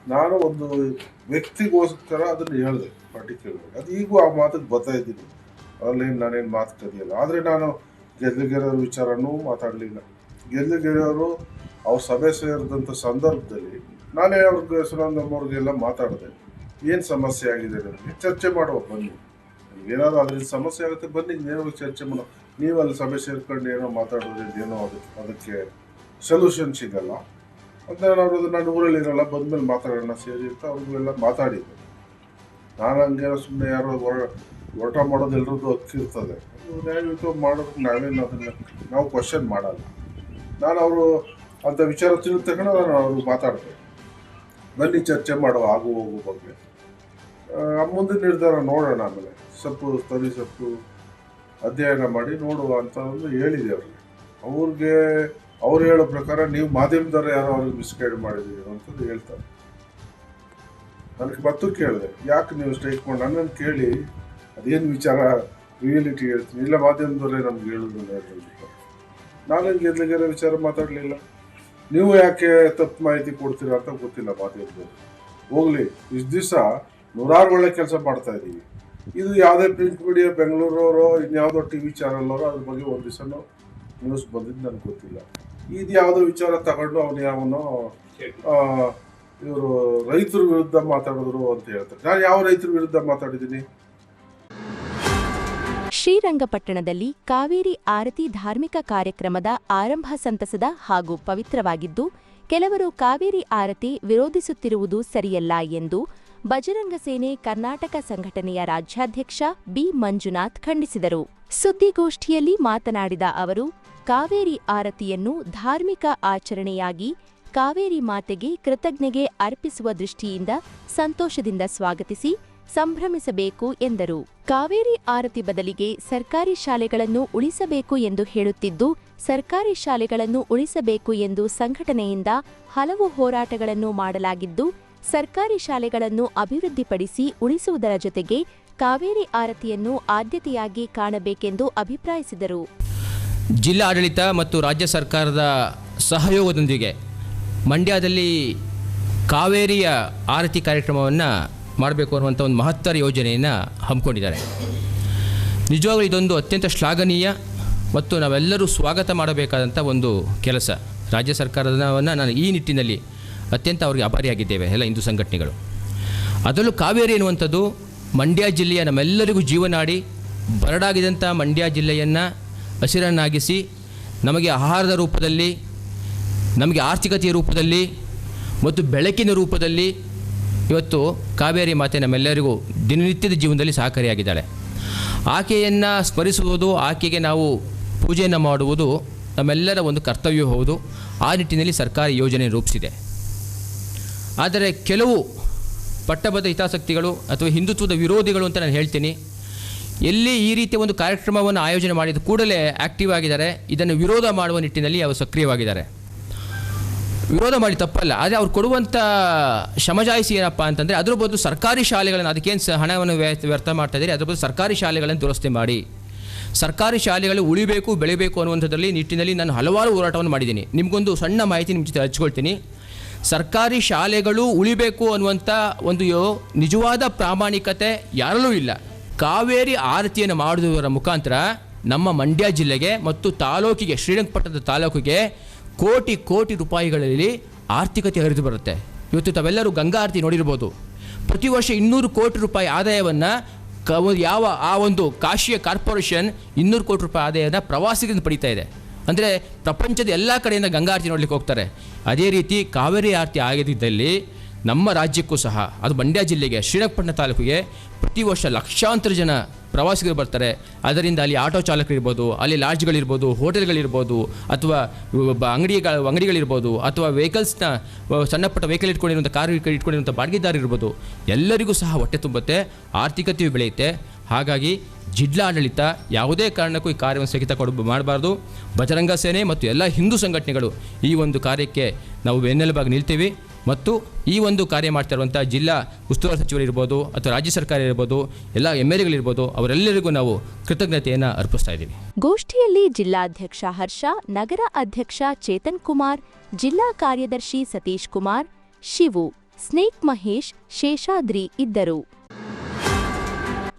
ನಾನು ಒಂದು ವ್ಯಕ್ತಿಗೋಸ್ಕರ ಅದನ್ನು ಹೇಳಿದೆ ಪರ್ಟಿಕ್ಯುಲರ್ ಅದು ಈಗೂ ಆ ಮಾತಿಗೆ ಬರ್ತಾ ಇದ್ದೀನಿ. ಅದರಲ್ಲೇನು ನಾನೇನು ಮಾತು ಕದಿಯಲ್ಲ. ಆದರೆ ನಾನು ಗೆದ್ಲಿಗೆರೆಯವ್ರ ವಿಚಾರನೂ ಮಾತಾಡಲಿಲ್ಲ. ಗೆದ್ಲಿಗೆರೆಯವರು ಅವ್ರ ಸಭೆ ಸೇರಿದಂಥ ಸಂದರ್ಭದಲ್ಲಿ ನಾನೇ ಅವ್ರಿಗೆ ಸುನಂದಮ್ಮವ್ರಿಗೆಲ್ಲ ಮಾತಾಡಿದೆ. ಏನು ಸಮಸ್ಯೆ ಆಗಿದೆ ನನಗೆ ಚರ್ಚೆ ಮಾಡುವ ಬನ್ನಿ. ಏನಾದರೂ ಅದರಿಂದ ಸಮಸ್ಯೆ ಆಗುತ್ತೆ, ಬನ್ನಿ. ನೇರವಾಗಿ ಚರ್ಚೆ ಮಾಡೋ ನೀವು ಅಲ್ಲಿ ಸಭೆ ಸೇರ್ಕೊಂಡು ಏನೋ ಮಾತಾಡೋದ್ರಿಂದ ಏನೋ ಅದು, ಅದಕ್ಕೆ ಸೊಲ್ಯೂಷನ್ ಸಿಗಲ್ಲ ಅಂತ ನಾನು ಅವ್ರದ್ದು ನಾನು ಊರಲ್ಲಿ ಇರಲ್ಲ, ಬಂದಮೇಲೆ ಮಾತಾಡೋಣ ಸೇರಿ ಅಂತ ಅವ್ರಿಗೆಲ್ಲ ಮಾತಾಡಿದ್ದೆ. ನಾನು ಹಂಗೆ ಸುಮ್ಮನೆ ಯಾರೋ ಹೊರ ಹೊರಟ ಮಾಡೋದು ಎಲ್ರದ್ದು ಹಕ್ಕಿರ್ತದೆ ನ್ಯಾಯಯುತ ಮಾಡೋದು ನಾವೇನು ಅದನ್ನು ನಾವು ಕ್ವಶನ್ ಮಾಡಲ್ಲ. ನಾನು ಅವರು ಅಂತ ವಿಚಾರ ತಿಳಿದ ನಾನು ಅವ್ರಿಗೆ ಮಾತಾಡ್ತೇನೆ ಬನ್ನಿ ಚರ್ಚೆ ಮಾಡುವ ಆಗು ಹೋಗು ಬಗ್ಗೆ. ಮುಂದಿನ ಮುಂದೆ ನಿರ್ಧಾರ ನೋಡೋಣ ಆಮೇಲೆ. ಸೊಪ್ಪು, ತರಿ ಸೊಪ್ಪು ಅಧ್ಯಯನ ಮಾಡಿ ನೋಡುವ ಅಂತ ಹೇಳಿದೆ ಅವ್ರಿಗೆ ಅವ್ರಿಗೆ ಅವ್ರು ಹೇಳೋ ಪ್ರಕಾರ ನೀವು ಮಾಧ್ಯಮದವ್ರು ಯಾರೋ ಅವ್ರಿಗೆ ಮಿಸ್ಗೈಡ್ ಮಾಡಿದ್ದೀರೋ ಅಂತಂದು ಹೇಳ್ತಾರೆ. ನನಗೆ ಮತ್ತೂ ಕೇಳಿದೆ, ಯಾಕೆ ನೀವು ಸ್ಟ್ರೈಕ್ ಮಾಡಿ ನನ್ನನ್ನು ಕೇಳಿ ಅದೇನು ವಿಚಾರ? ರಿಯಾಲಿಟಿ ಹೇಳ್ತೀನಿ. ಇಲ್ಲ ಮಾಧ್ಯಮದಲ್ಲೇ ನಮ್ಗೆ ಹೇಳಿದ್ರು ನಾನೇನು ನಾನು ಗೆದ್ಲಿಗೆಲ್ಲ ವಿಚಾರ ಮಾತಾಡಲಿಲ್ಲ. ನೀವು ಯಾಕೆ ತಪ್ಪು ಮಾಹಿತಿ ಕೊಡ್ತೀರಾ ಅಂತ ಗೊತ್ತಿಲ್ಲ ಮಾಧ್ಯಮದಲ್ಲಿ ಹೋಗ್ಲಿ, ಇಷ್ಟು ದಿವಸ ನೂರಾರು ಒಳ್ಳೆ ಕೆಲಸ ಮಾಡ್ತಾ ಇದ್ದೀವಿ. ಇದು ಯಾವುದೇ ಪ್ರಿಂಟ್ ಮೀಡಿಯಾ ಬೆಂಗಳೂರವರು, ಇನ್ಯಾವುದೋ ಟಿ ವಿ ಚಾನಲ್ ಅವರು ಅದ್ರ ಬಗ್ಗೆ ಒಂದು ದಿವಸನೂ ನ್ಯೂಸ್ ಬಂದಿದ್ದು ನನಗೆ ಗೊತ್ತಿಲ್ಲ. ಇದು ಯಾವುದೋ ವಿಚಾರ ತಗೊಂಡು ಅವನು ಯಾವನೋ ಇವರು ರೈತರ ವಿರುದ್ಧ ಮಾತಾಡಿದ್ರು ಅಂತ ಹೇಳ್ತಾರೆ. ನಾನು ಯಾವ ರೈತರ ವಿರುದ್ಧ ಮಾತಾಡಿದ್ದೀನಿ? ಶ್ರೀರಂಗಪಟ್ಟಣದಲ್ಲಿ ಕಾವೇರಿ ಆರತಿ ಧಾರ್ಮಿಕ ಕಾರ್ಯಕ್ರಮದ ಆರಂಭ ಸಂತಸದ ಹಾಗೂ ಪವಿತ್ರವಾಗಿದ್ದು, ಕೆಲವರು ಕಾವೇರಿ ಆರತಿ ವಿರೋಧಿಸುತ್ತಿರುವುದು ಸರಿಯಲ್ಲ ಎಂದು ಬಜರಂಗ ಸೇನೆ ಕರ್ನಾಟಕ ಸಂಘಟನೆಯ ರಾಜ್ಯಾಧ್ಯಕ್ಷ ಬಿ. ಮಂಜುನಾಥ್ ಖಂಡಿಸಿದರು. ಸುದ್ದಿಗೋಷ್ಠಿಯಲ್ಲಿ ಮಾತನಾಡಿದ ಅವರು, ಕಾವೇರಿ ಆರತಿಯನ್ನು ಧಾರ್ಮಿಕ ಆಚರಣೆಯಾಗಿ ಕಾವೇರಿ ಮಾತೆಗೆ ಕೃತಜ್ಞೆಗೆ ಅರ್ಪಿಸುವ ದೃಷ್ಟಿಯಿಂದ ಸಂತೋಷದಿಂದ ಸ್ವಾಗತಿಸಿ ಸಂಭ್ರಮಿಸಬೇಕು ಎಂದರು. ಕಾವೇರಿ ಆರತಿ ಬದಲಿಗೆ ಸರ್ಕಾರಿ ಶಾಲೆಗಳನ್ನು ಉಳಿಸಬೇಕು ಎಂದು ಹೇಳುತ್ತಿದ್ದು, ಸರ್ಕಾರಿ ಶಾಲೆಗಳನ್ನು ಉಳಿಸಬೇಕು ಎಂದು ಸಂಘಟನೆಯಿಂದ ಹಲವು ಹೋರಾಟಗಳನ್ನು ಮಾಡಲಾಗಿದ್ದು, ಸರ್ಕಾರಿ ಶಾಲೆಗಳನ್ನು ಅಭಿವೃದ್ಧಿಪಡಿಸಿ ಉಳಿಸುವುದರ ಜೊತೆಗೆ ಕಾವೇರಿ ಆರತಿಯನ್ನು ಆದ್ಯತೆಯಾಗಿ ಕಾಣಬೇಕೆಂದು ಅಭಿಪ್ರಾಯಿಸಿದರು. ಜಿಲ್ಲಾ ಆಡಳಿತ ಮತ್ತು ರಾಜ್ಯ ಸರ್ಕಾರದ ಸಹಯೋಗದೊಂದಿಗೆ ಮಂಡ್ಯದಲ್ಲಿ ಕಾವೇರಿಯ ಆರತಿ ಕಾರ್ಯಕ್ರಮವನ್ನು ಮಾಡಬೇಕು ಅನ್ನುವಂಥ ಒಂದು ಮಹತ್ತರ ಯೋಜನೆಯನ್ನು ಹಮ್ಮಿಕೊಂಡಿದ್ದಾರೆ. ನಿಜವಾಗಲೂ ಇದೊಂದು ಅತ್ಯಂತ ಶ್ಲಾಘನೀಯ ಮತ್ತು ನಾವೆಲ್ಲರೂ ಸ್ವಾಗತ ಮಾಡಬೇಕಾದಂಥ ಒಂದು ಕೆಲಸ. ರಾಜ್ಯ ಸರ್ಕಾರದವನ್ನು ನಾನು ಈ ನಿಟ್ಟಿನಲ್ಲಿ ಅತ್ಯಂತ ಅವರಿಗೆ ಆಭಾರಿಯಾಗಿದ್ದೇವೆ ಎಲ್ಲ ಹಿಂದೂ ಸಂಘಟನೆಗಳು. ಅದರಲ್ಲೂ ಕಾವೇರಿ ಎನ್ನುವಂಥದ್ದು ಮಂಡ್ಯ ಜಿಲ್ಲೆಯ ನಮ್ಮೆಲ್ಲರಿಗೂ ಜೀವನಾಡಿ ಬರಡಾಗಿದಂಥ ಮಂಡ್ಯ ಜಿಲ್ಲೆಯನ್ನು ಹಸಿರನ್ನಾಗಿಸಿ ನಮಗೆ ಆಹಾರದ ರೂಪದಲ್ಲಿ, ನಮಗೆ ಆರ್ಥಿಕತೆಯ ರೂಪದಲ್ಲಿ ಮತ್ತು ಬೆಳಕಿನ ರೂಪದಲ್ಲಿ ಇವತ್ತು ಕಾವೇರಿ ಮಾತೆ ನಮ್ಮೆಲ್ಲರಿಗೂ ದಿನನಿತ್ಯದ ಜೀವನದಲ್ಲಿ ಸಹಕಾರಿಯಾಗಿದ್ದಾಳೆ. ಆಕೆಯನ್ನು ಸ್ಮರಿಸುವುದು, ಆಕೆಗೆ ನಾವು ಪೂಜೆಯನ್ನು ಮಾಡುವುದು ನಮ್ಮೆಲ್ಲರ ಒಂದು ಕರ್ತವ್ಯ ಹೌದು. ಆ ನಿಟ್ಟಿನಲ್ಲಿ ಸರ್ಕಾರಿ ಯೋಜನೆ ರೂಪಿಸಿದೆ. ಆದರೆ ಕೆಲವು ಪಟ್ಟಬದ್ಧ ಹಿತಾಸಕ್ತಿಗಳು ಅಥವಾ ಹಿಂದುತ್ವದ ವಿರೋಧಿಗಳು ಅಂತ ನಾನು ಹೇಳ್ತೀನಿ. ಎಲ್ಲಿ ಈ ರೀತಿಯ ಒಂದು ಕಾರ್ಯಕ್ರಮವನ್ನು ಆಯೋಜನೆ ಮಾಡಿದ ಕೂಡಲೇ ಆಕ್ಟಿವ್ ಆಗಿದ್ದಾರೆ. ಇದನ್ನು ವಿರೋಧ ಮಾಡುವ ನಿಟ್ಟಿನಲ್ಲಿ ಅವರು ಸಕ್ರಿಯವಾಗಿದ್ದಾರೆ. ವಿರೋಧ ಮಾಡಿ ತಪ್ಪಲ್ಲ. ಆದರೆ ಅವ್ರು ಕೊಡುವಂಥ ಶಮಜಾಯಿಸಿ ಏನಪ್ಪ ಅಂತಂದರೆ, ಅದ್ರ ಬದಲು ಸರ್ಕಾರಿ ಶಾಲೆಗಳನ್ನು ಅದಕ್ಕೇನು ಹಣವನ್ನು ವ್ಯ- ವ್ಯರ್ಥ ಮಾಡ್ತಾ ಇದ್ದೀರಿ? ಅದ್ರ ಬದಲು ಸರ್ಕಾರಿ ಶಾಲೆಗಳನ್ನು ದುರಸ್ತಿ ಮಾಡಿ. ಸರ್ಕಾರಿ ಶಾಲೆಗಳು ಉಳಿಬೇಕು, ಬೆಳಿಬೇಕು ಅನ್ನುವಂಥದ್ರಲ್ಲಿ ನಿಟ್ಟಿನಲ್ಲಿ ನಾನು ಹಲವಾರು ಹೋರಾಟವನ್ನು ಮಾಡಿದ್ದೀನಿ. ನಿಮಗೊಂದು ಸಣ್ಣ ಮಾಹಿತಿ ನಿಮ್ಮ ಜೊತೆ ಹಚ್ಕೊಳ್ತೀನಿ. ಸರ್ಕಾರಿ ಶಾಲೆಗಳು ಉಳಿಬೇಕು ಅನ್ನುವಂಥ ಒಂದು ನಿಜವಾದ ಪ್ರಾಮಾಣಿಕತೆ ಯಾರಲ್ಲೂ ಇಲ್ಲ. ಕಾವೇರಿ ಆರತಿಯನ್ನು ಮಾಡುವುದರ ಮುಖಾಂತರ ನಮ್ಮ ಮಂಡ್ಯ ಜಿಲ್ಲೆಗೆ ಮತ್ತು ತಾಲೂಕಿಗೆ, ಶ್ರೀರಂಗಪಟ್ಟಣದ ತಾಲೂಕಿಗೆ ಕೋಟಿ ಕೋಟಿ ರೂಪಾಯಿಗಳಲ್ಲಿ ಆರ್ಥಿಕತೆ ಹರಿದು ಬರುತ್ತೆ. ಇವತ್ತು ತಾವೆಲ್ಲರೂ ಗಂಗಾ ಆರತಿ ನೋಡಿರ್ಬೋದು. ಪ್ರತಿ ವರ್ಷ ಇನ್ನೂರು ಕೋಟಿ ರೂಪಾಯಿ ಆದಾಯವನ್ನು ಕ ಯಾವ, ಆ ಒಂದು ಕಾಶಿಯ ಕಾರ್ಪೊರೇಷನ್ ಇನ್ನೂರು ಕೋಟಿ ರೂಪಾಯಿ ಆದಾಯವನ್ನು ಪ್ರವಾಸಿಗರಿಂದ ಪಡೀತಾ ಇದೆ. ಅಂದರೆ ಪ್ರಪಂಚದ ಎಲ್ಲ ಕಡೆಯಿಂದ ಗಂಗಾ ಆರತಿ ನೋಡ್ಲಿಕ್ಕೆ ಹೋಗ್ತಾರೆ. ಅದೇ ರೀತಿ ಕಾವೇರಿ ಆರತಿ ಆಗಿದ್ದಲ್ಲಿ ನಮ್ಮ ರಾಜ್ಯಕ್ಕೂ ಸಹ, ಅದು ಮಂಡ್ಯ ಜಿಲ್ಲೆಗೆ, ಶ್ರೀರಂಗಪಟ್ಟಣ ತಾಲೂಕಿಗೆ ಪ್ರತಿ ವರ್ಷ ಲಕ್ಷಾಂತರ ಜನ ಪ್ರವಾಸಿಗರು ಬರ್ತಾರೆ. ಅದರಿಂದ ಅಲ್ಲಿ ಆಟೋ ಚಾಲಕರಿರ್ಬೋದು, ಅಲ್ಲಿ ಲಾಡ್ಜ್ಗಳಿರ್ಬೋದು, ಹೋಟೆಲ್ಗಳಿರ್ಬೋದು, ಅಥವಾ ಅಂಗಡಿಗಳ ಅಂಗಡಿಗಳಿರ್ಬೋದು, ಅಥವಾ ವೆಹಿಕಲ್ಸ್ನ ಸಣ್ಣ ಪುಟ್ಟ ವೆಹಿಕಲ್ ಇಟ್ಕೊಂಡಿರುವಂಥ ಕಾರು ಇಟ್ಕೊಂಡಿರುವಂಥ ಬಾಡಿಗೆದಾರ ಇರ್ಬೋದು, ಎಲ್ಲರಿಗೂ ಸಹ ಹೊಟ್ಟೆ ತುಂಬುತ್ತೆ, ಆರ್ಥಿಕತೆಯು ಬೆಳೆಯುತ್ತೆ. ಹಾಗಾಗಿ ಜಿಲ್ಲಾಡಳಿತ ಯಾವುದೇ ಕಾರಣಕ್ಕೂ ಈ ಕಾರ್ಯವನ್ನು ಸ್ಥಗಿತ ಕೊಡ ಮಾಡಬಾರ್ದು. ಬಜರಂಗ ಸೇನೆ ಮತ್ತು ಎಲ್ಲ ಹಿಂದೂ ಸಂಘಟನೆಗಳು ಈ ಒಂದು ಕಾರ್ಯಕ್ಕೆ ನಾವು ಬೆನ್ನೆಲುಬಾಗಿ ನಿಲ್ತೀವಿ. ಮತ್ತು ಈ ಒಂದು ಕಾರ್ಯ ಮಾಡ್ತಾ ಇರುವಂಥ ಜಿಲ್ಲಾ ಉಸ್ತುವಾರಿ ಸಚಿವರಿರ್ಬೋದು ಅಥವಾ ರಾಜ್ಯ ಸರ್ಕಾರ ಇರ್ಬೋದು, ಎಲ್ಲ ಎಂ ಎಲ್ ಎಗಳಿರ್ಬೋದು ಅವರೆಲ್ಲರಿಗೂ ನಾವು ಕೃತಜ್ಞತೆಯನ್ನು ಅರ್ಪಿಸ್ತಾ ಇದ್ದೀವಿ. ಗೋಷ್ಠಿಯಲ್ಲಿ ಜಿಲ್ಲಾಧ್ಯಕ್ಷ ಹರ್ಷ, ನಗರ ಅಧ್ಯಕ್ಷ ಚೇತನ್ ಕುಮಾರ್, ಜಿಲ್ಲಾ ಕಾರ್ಯದರ್ಶಿ ಸತೀಶ್ ಕುಮಾರ್, ಶಿವು, ಸ್ನೇಕ್ ಮಹೇಶ್, ಶೇಷಾದ್ರಿ ಇದ್ದರು.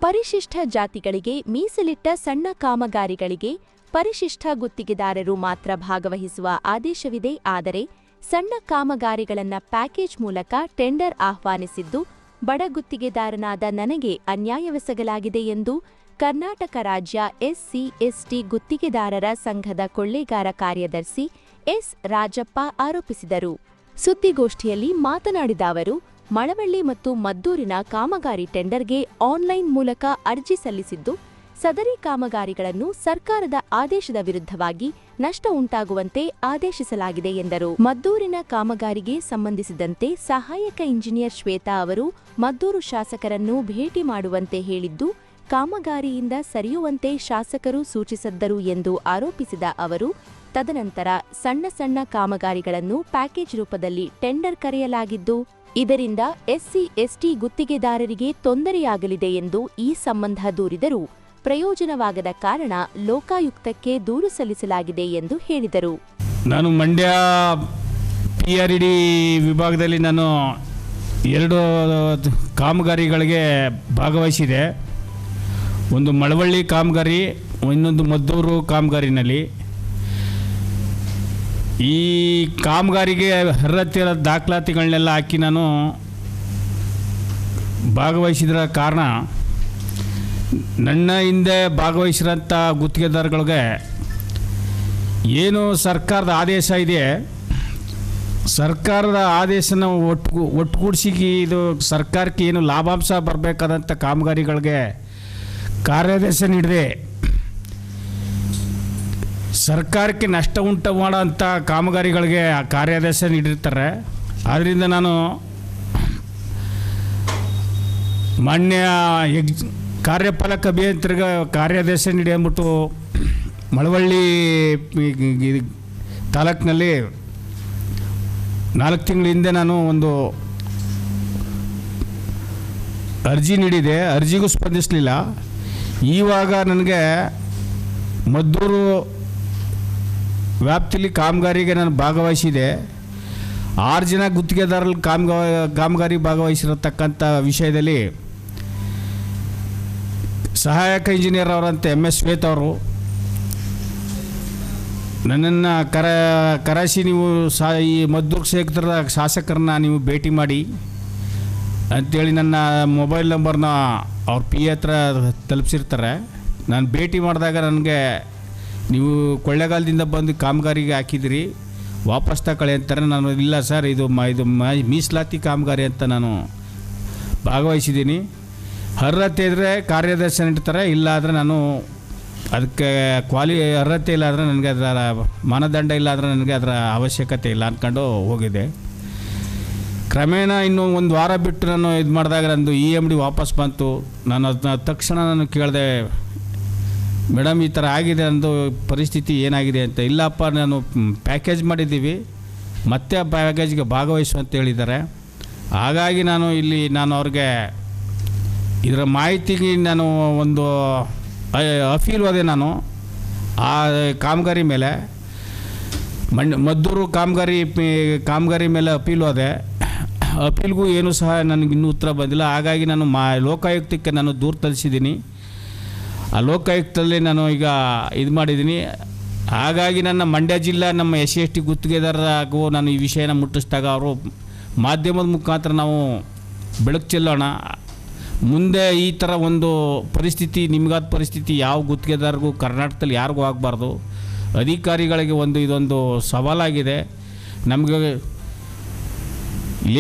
ಪರಿಶಿಷ್ಟ ಜಾತಿಗಳಿಗೆ ಮೀಸಲಿಟ್ಟ ಸಣ್ಣ ಕಾಮಗಾರಿಗಳಿಗೆ ಪರಿಶಿಷ್ಟ ಗುತ್ತಿಗೆದಾರರು ಮಾತ್ರ ಭಾಗವಹಿಸುವ ಆದೇಶವಿದೆ, ಆದರೆ ಸಣ್ಣ ಕಾಮಗಾರಿಗಳನ್ನ ಪ್ಯಾಕೇಜ್ ಮೂಲಕ ಟೆಂಡರ್ ಆಹ್ವಾನಿಸಿದ್ದು ಬಡ ಗುತ್ತಿಗೆದಾರನಾದ ನನಗೆ ಅನ್ಯಾಯವೆಸಗಲಾಗಿದೆ ಎಂದು ಕರ್ನಾಟಕ ರಾಜ್ಯ ಎಸ್ಸಿ, ಎಸ್ಟಿ ಗುತ್ತಿಗೆದಾರರ ಸಂಘದ ಕೊಳ್ಳೇಗಾರ ಕಾರ್ಯದರ್ಶಿ ಎಸ್. ರಾಜಪ್ಪ ಆರೋಪಿಸಿದರು. ಸುದ್ದಿಗೋಷ್ಠಿಯಲ್ಲಿ ಮಾತನಾಡಿದ ಅವರು, ಮಳವಳ್ಳಿ ಮತ್ತು ಮದ್ದೂರಿನ ಕಾಮಗಾರಿ ಟೆಂಡರ್ಗೆ ಆನ್ಲೈನ್ ಮೂಲಕ ಅರ್ಜಿ ಸಲ್ಲಿಸಿದ್ದು ಸದರಿ ಕಾಮಗಾರಿಗಳನ್ನು ಸರ್ಕಾರದ ಆದೇಶದ ವಿರುದ್ಧವಾಗಿ ನಷ್ಟ ಉಂಟಾಗುವಂತೆ ಆದೇಶಿಸಲಾಗಿದೆ ಎಂದರು. ಮದ್ದೂರಿನ ಕಾಮಗಾರಿಗೆ ಸಂಬಂಧಿಸಿದಂತೆ ಸಹಾಯಕ ಇಂಜಿನಿಯರ್ ಶ್ವೇತಾ ಅವರು ಮದ್ದೂರು ಶಾಸಕರನ್ನು ಭೇಟಿ ಮಾಡುವಂತೆ ಹೇಳಿದ್ದು, ಕಾಮಗಾರಿಯಿಂದ ಸರಿಯುವಂತೆ ಶಾಸಕರು ಸೂಚಿಸಿದ್ದರು ಎಂದು ಆರೋಪಿಸಿದ ಅವರು, ತದನಂತರ ಸಣ್ಣ ಸಣ್ಣ ಕಾಮಗಾರಿಗಳನ್ನು ಪ್ಯಾಕೇಜ್ ರೂಪದಲ್ಲಿ ಟೆಂಡರ್ ಕರೆಯಲಾಗಿದ್ದು, ಇದರಿಂದ ಎಸ್ಸಿ, ಎಸ್ಟಿ ಗುತ್ತಿಗೆದಾರರಿಗೆ ತೊಂದರೆಯಾಗಲಿದೆ ಎಂದು ಈ ಸಂಬಂಧ ದೂರಿದರೂ. ಪ್ರಯೋಜನವಾಗದ ಕಾರಣ ಲೋಕಾಯುಕ್ತಕ್ಕೆ ದೂರು ಸಲ್ಲಿಸಲಾಗಿದೆ ಎಂದು ಹೇಳಿದರು. ನಾನು ಮಂಡ್ಯ ಪಿ ಆರ್ ಡಿ ವಿಭಾಗದಲ್ಲಿ ನಾನು ಎರಡು ಕಾಮಗಾರಿಗಳಿಗೆ ಭಾಗವಹಿಸಿದೆ. ಒಂದು ಮಳವಳ್ಳಿ ಕಾಮಗಾರಿ, ಇನ್ನೊಂದು ಮದ್ದೂರು ಕಾಮಗಾರಿನಲ್ಲಿ. ಈ ಕಾಮಗಾರಿಗೆ ಅರ್ಹತೆಯ ದಾಖಲಾತಿಗಳನ್ನೆಲ್ಲ ಹಾಕಿ ನಾನು ಭಾಗವಹಿಸಿದ ಕಾರಣ ನನ್ನ ಹಿಂದೆ ಭಾಗವಹಿಸಿರೋಂಥ ಗುತ್ತಿಗೆದಾರಗಳಿಗೆ ಏನು ಸರ್ಕಾರದ ಆದೇಶ ಇದೆ ಸರ್ಕಾರದ ಆದೇಶನ ಒಟ್ಟು ಒಟ್ಟುಗೂಡಿಸಿ ಇದು ಸರ್ಕಾರಕ್ಕೆ ಏನು ಲಾಭಾಂಶ ಬರಬೇಕಾದಂಥ ಕಾಮಗಾರಿಗಳಿಗೆ ಕಾರ್ಯಾದೇಶ ನೀಡಿದೆ ಸರ್ಕಾರಕ್ಕೆ ನಷ್ಟ ಉಂಟು ಮಾಡೋಂಥ ಕಾಮಗಾರಿಗಳಿಗೆ ಆ ಕಾರ್ಯಾದೇಶ ನೀಡಿರ್ತಾರೆ. ಆದ್ದರಿಂದ ನಾನು ಮಾನ್ಯ ಎಗ್ ಕಾರ್ಯಪಾಲಕ ಅಭಿಯಂತರಿಗೆ ಕಾರ್ಯಾದೇಶ ನೀಡಿ ಅಂದ್ಬಿಟ್ಟು ಮಳವಳ್ಳಿ ತಾಲೂಕಿನಲ್ಲಿ ನಾಲ್ಕು ತಿಂಗಳ ಹಿಂದೆ ನಾನು ಒಂದು ಅರ್ಜಿ ನೀಡಿದೆ. ಅರ್ಜಿಗೂ ಸ್ಪಂದಿಸಲಿಲ್ಲ. ಈವಾಗ ನನಗೆ ಮದ್ದೂರು ವ್ಯಾಪ್ತಿಯಲ್ಲಿ ಕಾಮಗಾರಿಗೆ ನಾನು ಭಾಗವಹಿಸಿದೆ. ಆರು ಜನ ಗುತ್ತಿಗೆದಾರರಲ್ಲಿ ಕಾಮಗಾ, ಕಾಮಗಾರಿ ಭಾಗವಹಿಸಿರತಕ್ಕಂಥ ವಿಷಯದಲ್ಲಿ ಸಹಾಯಕ ಇಂಜಿನಿಯರ್ ಅವರಂತೆ ಎಂ ಎಸ್ ಶ್ವೇತ್ ಅವರು. ನನ್ನನ್ನು ಕರ, ಕರೆಸಿ ನೀವು ಸಾ, ಈ ಮದ್ದೂರು ಕ್ಷೇತ್ರದ ಶಾಸಕರನ್ನ ನೀವು ಭೇಟಿ ಮಾಡಿ. ಅಂಥೇಳಿ ನನ್ನ ಮೊಬೈಲ್ ನಂಬರ್ನ ಅವ್ರ ಪಿ ಹತ್ರ ತಲುಪಿಸಿರ್ತಾರೆ. ನಾನು ಭೇಟಿ ಮಾಡಿದಾಗ ನನಗೆ ನೀವು ಕೊಳ್ಳೆಗಾಲದಿಂದ ಬಂದು ಕಾಮಗಾರಿಗೆ ಹಾಕಿದಿರಿ. ವಾಪಸ್ ತಗೊಳ್ಳಿ ಅಂತಾರೆ. ನಾನು ಇಲ್ಲ ಸರ್, ಇದು ಮ, ಇದು ಮೀಸಲಾತಿ ಕಾಮಗಾರಿ ಅಂತ ನಾನು ಭಾಗವಹಿಸಿದ್ದೀನಿ. ಅರ್ಹತೆ ಇದ್ದರೆ ಕಾರ್ಯದರ್ಶನ ಇಡ್ತಾರೆ ಇಲ್ಲ ಆದರೆ ನಾನು ಅದಕ್ಕೆ ಕ್ವಾಲಿ ಅರ್ಹತೆ ಇಲ್ಲಾದರೆ ನನಗೆ ಅದರ ಮಾನದಂಡ ಇಲ್ಲಾದರೆ ನನಗೆ ಅದರ ಅವಶ್ಯಕತೆ ಇಲ್ಲ ಅಂದ್ಕೊಂಡು ಹೋಗಿದೆ. ಕ್ರಮೇಣ ಇನ್ನು ಒಂದು ವಾರ ಬಿಟ್ಟು ನಾನು ಇದು ಮಾಡಿದಾಗ ನಂದು ಇ ಎಂ ಡಿ ವಾಪಸ್ ಬಂತು. ನಾನು ಅದನ್ನ ತಕ್ಷಣ ನಾನು ಕೇಳಿದೆ, ಮೇಡಮ್, ಈ ಥರ ಆಗಿದೆ ಅಂದು ಪರಿಸ್ಥಿತಿ ಏನಾಗಿದೆ ಅಂತ. ಇಲ್ಲಪ್ಪ, ನಾನು ಪ್ಯಾಕೇಜ್ ಮಾಡಿದ್ದೀವಿ. ಮತ್ತೆ ಆ ಪ್ಯಾಕೇಜ್ಗೆ ಭಾಗವಹಿಸು ಅಂತ ಹೇಳಿದ್ದಾರೆ. ಹಾಗಾಗಿ ನಾನು ಇಲ್ಲಿ ನಾನು ಅವ್ರಿಗೆ ಇದರ ಮಾಹಿತಿಗೆ ನಾನು ಒಂದು ಅಫೀಲ್ ಹೋದೆ ನಾನು. ಆ ಕಾಮಗಾರಿ ಮೇಲೆ ಮಣ್ ಮದ್ದೂರು ಕಾಮಗಾರಿ ಕಾಮಗಾರಿ ಮೇಲೆ ಅಪೀಲ್ ಹೋದೆ ಅಪೀಲ್ಗೂ ಏನೂ ಸಹ ನನಗೆ ಇನ್ನೂ ಉತ್ತರ ಬಂದಿಲ್ಲ. ಹಾಗಾಗಿ ನಾನು ಮಾ, ಲೋಕಾಯುಕ್ತಕ್ಕೆ ನಾನು ದೂರು ತರಿಸಿದ್ದೀನಿ ಆ ಲೋಕಾಯುಕ್ತದಲ್ಲಿ ನಾನು ಈಗ ಇದು ಮಾಡಿದ್ದೀನಿ. ಹಾಗಾಗಿ ನನ್ನ ಮಂಡ್ಯ ಜಿಲ್ಲಾ ನಮ್ಮ ಎಸ್ ಸಿ, ಎಸ್ ಟಿ ಗುತ್ತಿಗೆದಾರರಾಗೂ ನಾನು ಈ ವಿಷಯನ ಮುಟ್ಟಿಸಿದಾಗ ಅವರು ಮಾಧ್ಯಮದ ಮುಖಾಂತರ ನಾವು ಬೆಳಕು ಚೆಲ್ಲೋಣ. ಮುಂದೆ ಈ ಥರ ಒಂದು ಪರಿಸ್ಥಿತಿ, ನಿಮಗಾದ ಪರಿಸ್ಥಿತಿ ಯಾವ ಗುತ್ತಿಗೆದಾರರಿಗೂ ಕರ್ನಾಟಕದಲ್ಲಿ ಯಾರಿಗೂ ಆಗಬಾರ್ದು. ಅಧಿಕಾರಿಗಳಿಗೆ ಒಂದು ಇದೊಂದು ಸವಾಲಾಗಿದೆ. ನಮಗೆ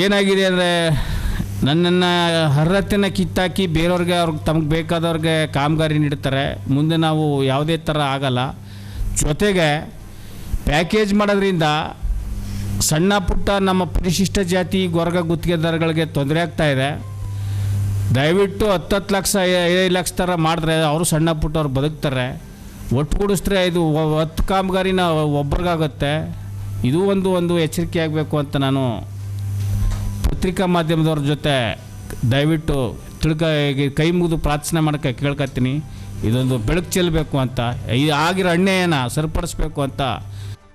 ಏನಾಗಿದೆ ಅಂದರೆ, ನನ್ನನ್ನು ಅರ್ಹತೆನ ಕಿತ್ತಾಕಿ ಬೇರೆಯವ್ರಿಗೆ ಅವ್ರಿಗೆ ತಮಗೆ ಬೇಕಾದವ್ರಿಗೆ ಕಾಮಗಾರಿ ನೀಡ್ತಾರೆ. ಮುಂದೆ ನಾವು ಯಾವುದೇ ಥರ ಆಗಲ್ಲ. ಜೊತೆಗೆ ಪ್ಯಾಕೇಜ್ ಮಾಡೋದ್ರಿಂದ ಸಣ್ಣ ಪುಟ್ಟ ನಮ್ಮ ಪರಿಶಿಷ್ಟ ಜಾತಿ, ವರ್ಗ ಗುತ್ತಿಗೆದಾರಗಳಿಗೆ ತೊಂದರೆ ಆಗ್ತಾಯಿದೆ ದಯವಿಟ್ಟು ಹತ್ತತ್ತು ಲಕ್ಷ, ಐದು ಲಕ್ಷ ಥರ ಮಾಡಿದ್ರೆ ಅವರು ಸಣ್ಣ ಪುಟ್ಟವ್ರು ಬದುಕ್ತಾರೆ. ಒಟ್ಟುಗೂಡಿಸಿದ್ರೆ ಇದು ಹತ್ತು ಕಾಮಗಾರಿನ ಒಬ್ರಿಗಾಗುತ್ತೆ. ಇದು ಒಂದು ಒಂದು ಎಚ್ಚರಿಕೆ ಆಗಬೇಕು ಅಂತ ನಾನು ಪತ್ರಿಕಾ ಮಾಧ್ಯಮದವ್ರ ಜೊತೆ ದಯವಿಟ್ಟು ತಿಳ್ಕ ಕೈ ಮುಗಿದು ಪ್ರಾರ್ಥನೆ ಮಾಡೋಕ್ಕೆ ಕೇಳ್ಕೊತೀನಿ ಇದೊಂದು ಬೆಳಕು ಚೆಲ್ಲಬೇಕು ಅಂತ, ಈ ಆಗಿರೋ ಅನ್ಯಾಯನ ಸರಿಪಡಿಸ್ಬೇಕು ಅಂತ.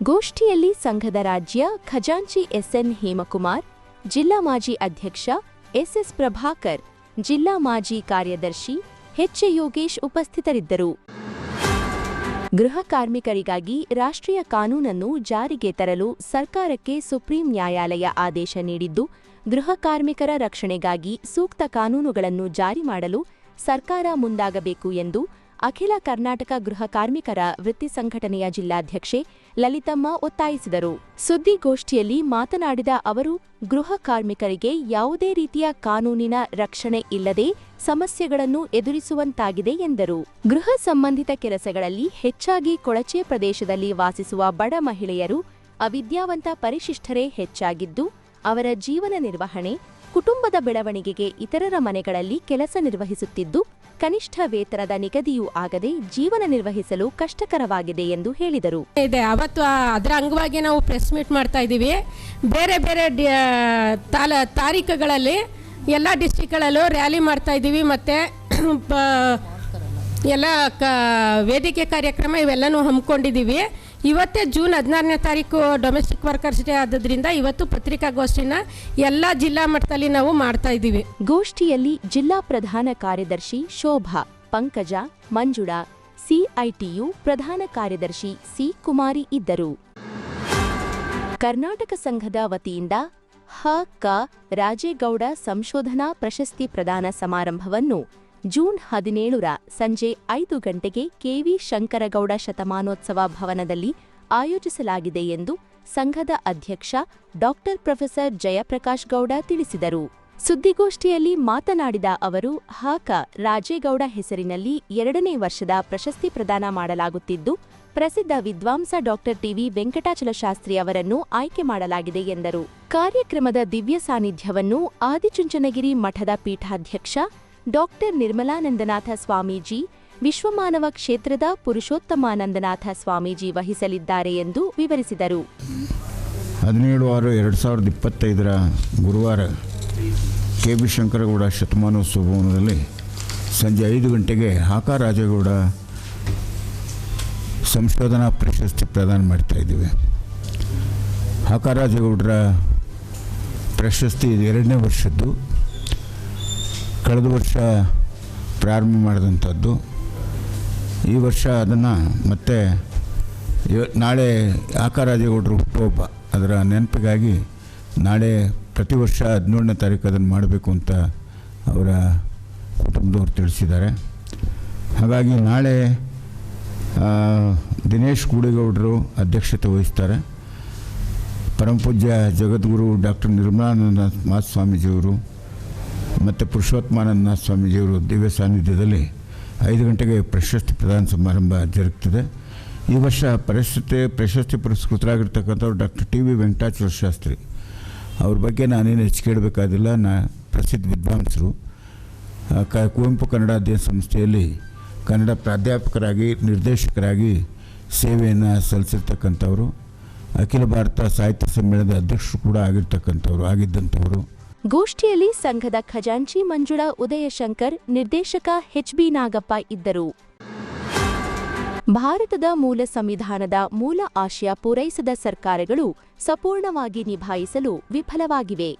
ಗೋಷ್ಠಿಯಲ್ಲಿ ಸಂಘದ ರಾಜ್ಯ ಖಜಾಂಚಿ ಎಸ್ಎನ್ ಹೇಮಕುಮಾರ್, ಜಿಲ್ಲಾ ಮಾಜಿ ಅಧ್ಯಕ್ಷ ಎಸ್ಎಸ್ ಪ್ರಭಾಕರ್ ಜಿಲ್ಲಾ ಮಾಜಿ ಕಾರ್ಯದರ್ಶಿ ಎಚ್ಎ ಯೋಗೇಶ್ ಉಪಸ್ಥಿತರಿದ್ದರು. ಗೃಹ ಕಾರ್ಮಿಕರಿಗಾಗಿ ರಾಷ್ಟ್ರೀಯ ಕಾನೂನನ್ನು ಜಾರಿಗೆ ತರಲು ಸರ್ಕಾರಕ್ಕೆ ಸುಪ್ರೀಂ ನ್ಯಾಯಾಲಯ ಆದೇಶ ನೀಡಿದ್ದು, ಗೃಹ ಕಾರ್ಮಿಕರ ರಕ್ಷಣೆಗಾಗಿ ಸೂಕ್ತ ಕಾನೂನುಗಳನ್ನು ಜಾರಿ ಮಾಡಲು ಸರ್ಕಾರ ಮುಂದಾಗಬೇಕು ಎಂದು ಅಖಿಲ ಕರ್ನಾಟಕ ಗೃಹ ಕಾರ್ಮಿಕರ ವೃತ್ತಿ ಸಂಘಟನೆಯ ಜಿಲ್ಲಾಧ್ಯಕ್ಷೆ ಲಲಿತಮ್ಮ ಒತ್ತಾಯಿಸಿದರು. ಸುದ್ದಿಗೋಷ್ಠಿಯಲ್ಲಿ ಮಾತನಾಡಿದ ಅವರು, ಗೃಹ ಕಾರ್ಮಿಕರಿಗೆ ಯಾವುದೇ ರೀತಿಯ ಕಾನೂನಿನ ರಕ್ಷಣೆ ಇಲ್ಲದೆ ಸಮಸ್ಯೆಗಳನ್ನು ಎದುರಿಸುವಂತಾಗಿದೆ ಎಂದರು. ಗೃಹ ಸಂಬಂಧಿತ ಕೆಲಸಗಳಲ್ಲಿ ಹೆಚ್ಚಾಗಿ ಕೊಳಚೆ ಪ್ರದೇಶದಲ್ಲಿ ವಾಸಿಸುವ ಬಡ ಮಹಿಳೆಯರು ಅವಿದ್ಯಾವಂತ ಪರಿಶಿಷ್ಟರೇ ಹೆಚ್ಚಾಗಿದ್ದು, ಅವರ ಜೀವನ ನಿರ್ವಹಣೆ, ಕುಟುಂಬದ ಬೆಳವಣಿಗೆಗೆ ಇತರರ ಮನೆಗಳಲ್ಲಿ ಕೆಲಸ ನಿರ್ವಹಿಸುತ್ತಿದ್ದು ಕನಿಷ್ಠ ವೇತನದ ನಿಗದಿಯೂ ಆಗದೆ ಜೀವನ ನಿರ್ವಹಿಸಲು ಕಷ್ಟಕರವಾಗಿದೆ ಎಂದು ಹೇಳಿದರು. ಇದೆ, ಅವತ್ತು ಅದರ ಅಂಗವಾಗಿ ನಾವು ಪ್ರೆಸ್ ಮೀಟ್ ಮಾಡ್ತಾ ಇದ್ದೀವಿ. ಬೇರೆ ಬೇರೆ ತಾಲ, ತಾರೀಕುಗಳಲ್ಲಿ ಎಲ್ಲ ಡಿಸ್ಟಿಕ್ಗಳಲ್ಲೂ ರ್ಯಾಲಿ ಮಾಡ್ತಾ ಇದ್ದೀವಿ ಮತ್ತು [clears throat] ಎಲ್ಲ ಕ, ವೇದಿಕೆ ಕಾರ್ಯಕ್ರಮ ಇವೆಲ್ಲನೂ ಹಮ್ಮಿಕೊಂಡಿದ್ದೀವಿ. ಇವತ್ತೇ ಜೂನ್ ಹದಿನಾರನೇ ತಾರೀಕು ಡೊಮೆಸ್ಟಿಕ್ ವರ್ಕರ್ಸ್ ಡೇ ಆದ್ದರಿಂದ ಇವತ್ತು ಪತ್ರಿಕಾಗೋಷ್ಠಿನ ಎಲ್ಲ ಜಿಲ್ಲಾ ಮಟ್ಟದಲ್ಲಿ ನಾವು ಮಾಡ್ತಾ ಇದ್ದೀವಿ. ಗೋಷ್ಠಿಯಲ್ಲಿ ಜಿಲ್ಲಾ ಪ್ರಧಾನ ಕಾರ್ಯದರ್ಶಿ ಶೋಭಾ, ಪಂಕಜ, ಮಂಜುಳಾ, ಸಿಐಟಿಯು ಪ್ರಧಾನ ಕಾರ್ಯದರ್ಶಿ ಸಿ ಕುಮಾರಿ ಇದ್ದರು. ಕರ್ನಾಟಕ ಸಂಘದ ವತಿಯಿಂದ ಹ ಕ ರಾಜೇಗೌಡ ಸಂಶೋಧನಾ ಪ್ರಶಸ್ತಿ ಪ್ರದಾನ ಸಮಾರಂಭವನ್ನು ಜೂನ್ ಹದಿನೇಳರ ಸಂಜೆ ಐದು ಗಂಟೆಗೆ ಕೆವಿ ಶಂಕರಗೌಡ ಶತಮಾನೋತ್ಸವ ಭವನದಲ್ಲಿ ಆಯೋಜಿಸಲಾಗಿದೆ ಎಂದು ಸಂಘದ ಅಧ್ಯಕ್ಷ ಡಾಕ್ಟರ್ ಪ್ರೊಫೆಸರ್ ಜಯಪ್ರಕಾಶ್ ಗೌಡ ತಿಳಿಸಿದರು. ಸುದ್ದಿಗೋಷ್ಠಿಯಲ್ಲಿ ಮಾತನಾಡಿದ ಅವರು, ಹಾಕ ರಾಜೇಗೌಡ ಹೆಸರಿನಲ್ಲಿ ಎರಡನೇ ವರ್ಷದ ಪ್ರಶಸ್ತಿ ಪ್ರದಾನ ಮಾಡಲಾಗುತ್ತಿದ್ದು, ಪ್ರಸಿದ್ಧ ವಿದ್ವಾಂಸ ಡಾಕ್ಟರ್ ಟಿವಿ ವೆಂಕಟಾಚಲ ಶಾಸ್ತ್ರಿ ಅವರನ್ನು ಆಯ್ಕೆ ಮಾಡಲಾಗಿದೆ ಎಂದರು. ಕಾರ್ಯಕ್ರಮದ ದಿವ್ಯ ಸಾನ್ನಿಧ್ಯವನ್ನು ಆದಿಚುಂಚನಗಿರಿ ಮಠದ ಪೀಠಾಧ್ಯಕ್ಷ ಡಾಕ್ಟರ್ ನಿರ್ಮಲಾನಂದನಾಥ ಸ್ವಾಮೀಜಿ, ವಿಶ್ವಮಾನವ ಕ್ಷೇತ್ರದ ಪುರುಷೋತ್ತಮಾನಂದನಾಥ ಸ್ವಾಮೀಜಿ ವಹಿಸಲಿದ್ದಾರೆ ಎಂದು ವಿವರಿಸಿದರು. ಹದಿನೇಳು ಆರು ಎರಡು ಸಾವಿರದ ಇಪ್ಪತ್ತೈದರ ಗುರುವಾರ ಕೆ ಬಿ ಶಂಕರಗೌಡ ಶತಮಾನೋತ್ಸವ ಭವನದಲ್ಲಿ ಸಂಜೆ ಐದು ಗಂಟೆಗೆ ಹಾಕ ರಾಜೇಗೌಡ ಸಂಶೋಧನಾ ಪ್ರಶಸ್ತಿ ಪ್ರದಾನ ಮಾಡ್ತಾ ಇದ್ದೀವಿ. ಹಾಕ ರಾಜೇಗೌಡರ ಪ್ರಶಸ್ತಿ ಎರಡನೇ ವರ್ಷದ್ದು. ಕಳೆದ ವರ್ಷ ಪ್ರಾರಂಭ ಮಾಡಿದಂಥದ್ದು. ಈ ವರ್ಷ ಅದನ್ನು ಮತ್ತೆ ನಾಳೆ ಆಕಾರಾಜೇಗೌಡರು ಹುಟ್ಟುಹಬ್ಬ. ಅದರ ನೆನಪಿಗಾಗಿ ನಾಳೆ ಪ್ರತಿ ವರ್ಷ ಹದಿನೇಳನೇ ತಾರೀಕು ಅದನ್ನು ಮಾಡಬೇಕು ಅಂತ ಅವರ ಕುಟುಂಬದವ್ರು ತಿಳಿಸಿದ್ದಾರೆ. ಹಾಗಾಗಿ ನಾಳೆ ದಿನೇಶ್ ಗುಡಿಗೌಡರು ಅಧ್ಯಕ್ಷತೆ ವಹಿಸ್ತಾರೆ. ಪರಮಪೂಜ್ಯ ಜಗದ್ಗುರು ಡಾಕ್ಟರ್ ನಿರ್ಮಲಾನಂದ ಮಾತ್ ಸ್ವಾಮೀಜಿಯವರು ಮತ್ತು ಪುರುಷೋತ್ಮಾನಂದ ಸ್ವಾಮೀಜಿಯವರು ದಿವ್ಯ ಸಾನ್ನಿಧ್ಯದಲ್ಲಿ ಐದು ಗಂಟೆಗೆ ಪ್ರಶಸ್ತಿ ಪ್ರದಾನ ಸಮಾರಂಭ ಜರುಗ್ತದೆ. ಈ ವರ್ಷ ಪರಿಸ್ಥಿತಿ ಪ್ರಶಸ್ತಿ ಪುರಸ್ಕೃತರಾಗಿರ್ತಕ್ಕಂಥವ್ರು doctor T V Venkatachala Shastri. ಅವ್ರ ಬಗ್ಗೆ ನಾನೇನು ಹೆಚ್ಚು ಕೇಳಬೇಕಾದಿಲ್ಲ. ನಾ ಪ್ರಸಿದ್ಧ ವಿದ್ವಾಂಸರು. ಕ, ಕುವೆಂಪು ಕನ್ನಡ ಅಧ್ಯಯನ ಸಂಸ್ಥೆಯಲ್ಲಿ ಕನ್ನಡ ಪ್ರಾಧ್ಯಾಪಕರಾಗಿ, ನಿರ್ದೇಶಕರಾಗಿ ಸೇವೆಯನ್ನು ಸಲ್ಲಿಸಿರ್ತಕ್ಕಂಥವ್ರು. ಅಖಿಲ ಭಾರತ ಸಾಹಿತ್ಯ ಸಮ್ಮೇಳನದ ಅಧ್ಯಕ್ಷರು ಕೂಡ ಆಗಿರ್ತಕ್ಕಂಥವ್ರು, ಆಗಿದ್ದಂಥವರು. ಗೋಷ್ಠಿಯಲ್ಲಿ ಸಂಘದ ಖಜಾಂಚಿ ಮಂಜುಳಾ ಉದಯಶಂಕರ್, ನಿರ್ದೇಶಕ ಎಚ್ಬಿ ನಾಗಪ್ಪ ಇದ್ದರು. ಭಾರತದ ಮೂಲ ಸಂವಿಧಾನದ ಮೂಲ ಆಶಯ ಪೂರೈಸದ ಸರ್ಕಾರಗಳು ಸಂಪೂರ್ಣವಾಗಿ ನಿಭಾಯಿಸಲು ವಿಫಲವಾಗಿವೆ.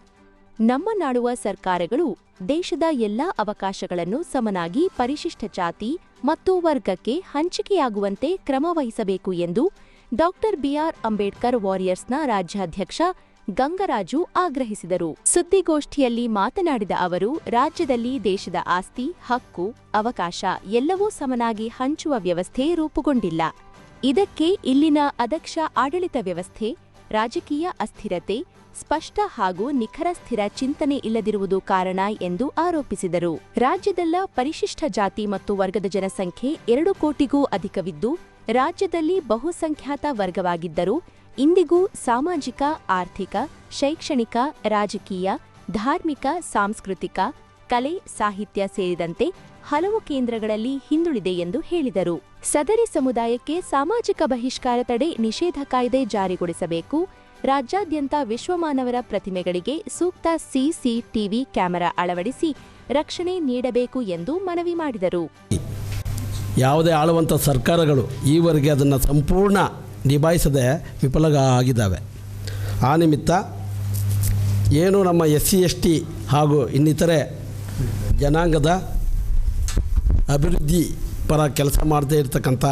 ನಮ್ಮ ನಾಡುವ ಸರ್ಕಾರಗಳು ದೇಶದ ಎಲ್ಲಾ ಅವಕಾಶಗಳನ್ನು ಸಮನಾಗಿ ಪರಿಶಿಷ್ಟ ಜಾತಿ ಮತ್ತು ವರ್ಗಕ್ಕೆ ಹಂಚಿಕೆಯಾಗುವಂತೆ ಕ್ರಮವಹಿಸಬೇಕು ಎಂದು ಡಾಕ್ಟರ್ ಬಿಆರ್ ಅಂಬೇಡ್ಕರ್ ವಾರಿಯರ್ಸ್ನ ರಾಜ್ಯಾಧ್ಯಕ್ಷ ಗಂಗರಾಜು ಆಗ್ರಹಿಸಿದರು. ಸುದ್ದಿಗೋಷ್ಠಿಯಲ್ಲಿ ಮಾತನಾಡಿದ ಅವರು, ರಾಜ್ಯದಲ್ಲಿ ದೇಶದ ಆಸ್ತಿ, ಹಕ್ಕು, ಅವಕಾಶ ಎಲ್ಲವೂ ಸಮನಾಗಿ ಹಂಚುವ ವ್ಯವಸ್ಥೆ ರೂಪುಗೊಂಡಿಲ್ಲ. ಇದಕ್ಕೆ ಇಲ್ಲಿನ ಅದಕ್ಷ ಆಡಳಿತ ವ್ಯವಸ್ಥೆ, ರಾಜಕೀಯ ಅಸ್ಥಿರತೆ, ಸ್ಪಷ್ಟ ಹಾಗೂ ನಿಖರ ಸ್ಥಿರ ಚಿಂತನೆ ಇಲ್ಲದಿರುವುದು ಕಾರಣ ಎಂದು ಆರೋಪಿಸಿದರು. ರಾಜ್ಯದಲ್ಲ ಪರಿಶಿಷ್ಟ ಜಾತಿ ಮತ್ತು ವರ್ಗದ ಜನಸಂಖ್ಯೆ ಎರಡು ಕೋಟಿಗೂ ಅಧಿಕವಿದ್ದು, ರಾಜ್ಯದಲ್ಲಿ ಬಹುಸಂಖ್ಯಾತ ವರ್ಗವಾಗಿದ್ದರೂ ಇಂದಿಗೂ ಸಾಮಾಜಿಕ, ಆರ್ಥಿಕ, ಶೈಕ್ಷಣಿಕ, ರಾಜಕೀಯ, ಧಾರ್ಮಿಕ, ಸಾಂಸ್ಕೃತಿಕ, ಕಲೆ, ಸಾಹಿತ್ಯ ಸೇರಿದಂತೆ ಹಲವು ಕೇಂದ್ರಗಳಲ್ಲಿ ಹಿಂದುಳಿದೆ ಎಂದು ಹೇಳಿದರು. ಸದರಿ ಸಮುದಾಯಕ್ಕೆ ಸಾಮಾಜಿಕ ಬಹಿಷ್ಕಾರ ತಡೆ ನಿಷೇಧ ಕಾಯ್ದೆ ಜಾರಿಗೊಳಿಸಬೇಕು. ರಾಜ್ಯಾದ್ಯಂತ ವಿಶ್ವಮಾನವರ ಪ್ರತಿಮೆಗಳಿಗೆ ಸೂಕ್ತ ಸಿಸಿಟಿವಿ ಕ್ಯಾಮೆರಾ ಅಳವಡಿಸಿ ರಕ್ಷಣೆ ನೀಡಬೇಕು ಎಂದು ಮನವಿ ಮಾಡಿದರು. ಯಾವುದೇ ಆಳುವಂಥ ಸರ್ಕಾರಗಳು ಈವರೆಗೆ ಅದನ್ನು ಸಂಪೂರ್ಣ ನಿಭಾಯಿಸದೆ ವಿಫಲ ಆಗಿದ್ದಾವೆ ಆ ನಿಮಿತ್ತ ಏನು ನಮ್ಮ ಎಸ್ ಸಿ ಎಸ್ ಟಿ ಹಾಗೂ ಇನ್ನಿತರೆ ಜನಾಂಗದ ಅಭಿವೃದ್ಧಿ ಪರ ಕೆಲಸ ಮಾಡದೇ ಇರತಕ್ಕಂಥ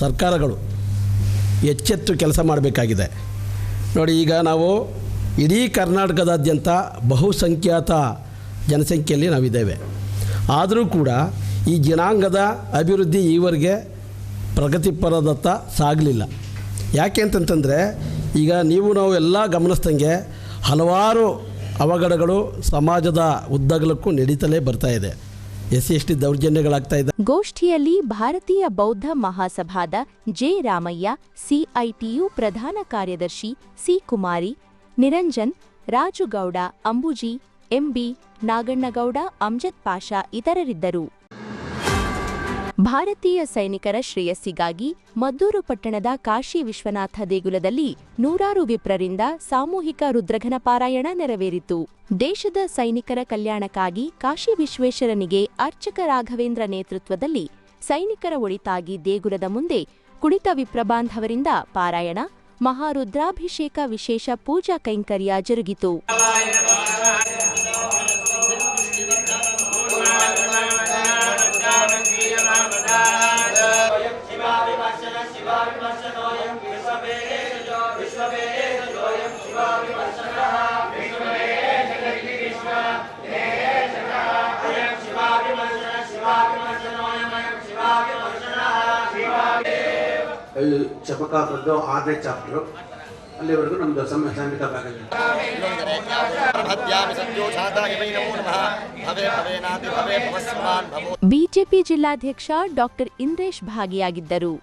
ಸರ್ಕಾರಗಳು ಎಚ್ಚೆತ್ತು ಕೆಲಸ ಮಾಡಬೇಕಾಗಿದೆ. ನೋಡಿ, ಈಗ ನಾವು ಇಡೀ ಕರ್ನಾಟಕದಾದ್ಯಂತ ಬಹುಸಂಖ್ಯಾತ ಜನಸಂಖ್ಯೆಯಲ್ಲಿ ನಾವಿದ್ದೇವೆ. ಆದರೂ ಕೂಡ ಈ ಜನಾಂಗದ ಅಭಿವೃದ್ಧಿ ಈವರೆಗೆ ಪ್ರಗತಿಪರದತ್ತ ಸಾಗಲಿಲ್ಲ. ಯಾಕೆ ಅಂತಂತಂದರೆ, ಈಗ ನೀವು ನಾವು ಎಲ್ಲ ಗಮನಿಸ್ದಂಗೆ ಹಲವಾರು ಅವಘಡಗಳು ಸಮಾಜದ ಉದ್ದಗಲಕ್ಕೂ ನಡೀತಲೇ ಬರ್ತಾ ಇದೆ. ಎಸ್ ಎಸ್ ಟಿ ದೌರ್ಜನ್ಯಗಳಾಗ್ತಾ ಇದೆ. ಗೋಷ್ಠಿಯಲ್ಲಿ ಭಾರತೀಯ ಬೌದ್ಧ ಮಹಾಸಭಾದ ಜೆ ರಾಮಯ್ಯ, ಸಿಐಟಿಯು ಪ್ರಧಾನ ಕಾರ್ಯದರ್ಶಿ C Kumari, Niranjan, Rajugowda, Ambuji, M B Nagannagowda, Amjad Pasha ಇತರರಿದ್ದರು. ಭಾರತೀಯ ಸೈನಿಕರ ಶ್ರೇಯಸ್ಸಿಗಾಗಿ ಮದ್ದೂರು ಪಟ್ಟಣದ ಕಾಶಿ ವಿಶ್ವನಾಥ ದೇಗುಲದಲ್ಲಿ ನೂರಾರು ವಿಪ್ರರಿಂದ ಸಾಮೂಹಿಕ ರುದ್ರಘನ ಪಾರಾಯಣ ನೆರವೇರಿತು. ದೇಶದ ಸೈನಿಕರ ಕಲ್ಯಾಣಕ್ಕಾಗಿ ಕಾಶಿ ವಿಶ್ವೇಶ್ವರನಿಗೆ ಅರ್ಚಕ ರಾಘವೇಂದ್ರ ನೇತೃತ್ವದಲ್ಲಿ ಸೈನಿಕರ ಒಳಿತಾಗಿ ದೇಗುಲದ ಮುಂದೆ ಕುಳಿತ ವಿಪ್ರಬಾಂಧವರಿಂದ ಪಾರಾಯಣ, ಮಹಾರುದ್ರಾಭಿಷೇಕ ವಿಶೇಷ ಪೂಜಾ ಕೈಂಕರ್ಯ ಜರುಗಿತು. ಚಪಕಾಪದ್ದು ಆರನೇ ಚಾಪ್ಟರ್ ಅಲ್ಲಿವರೆಗೂ ನಮ್ದು ಸಮ ಸೈನಿಕ ಭಾಗ ಇದೆ ಬಿಜೆಪಿ ಜಿಲ್ಲಾಧ್ಯಕ್ಷ ಡಾಕ್ಟರ್ ಇಂದ್ರೇಶ್ ಭಾಗಿಯಾಗಿದ್ದರು.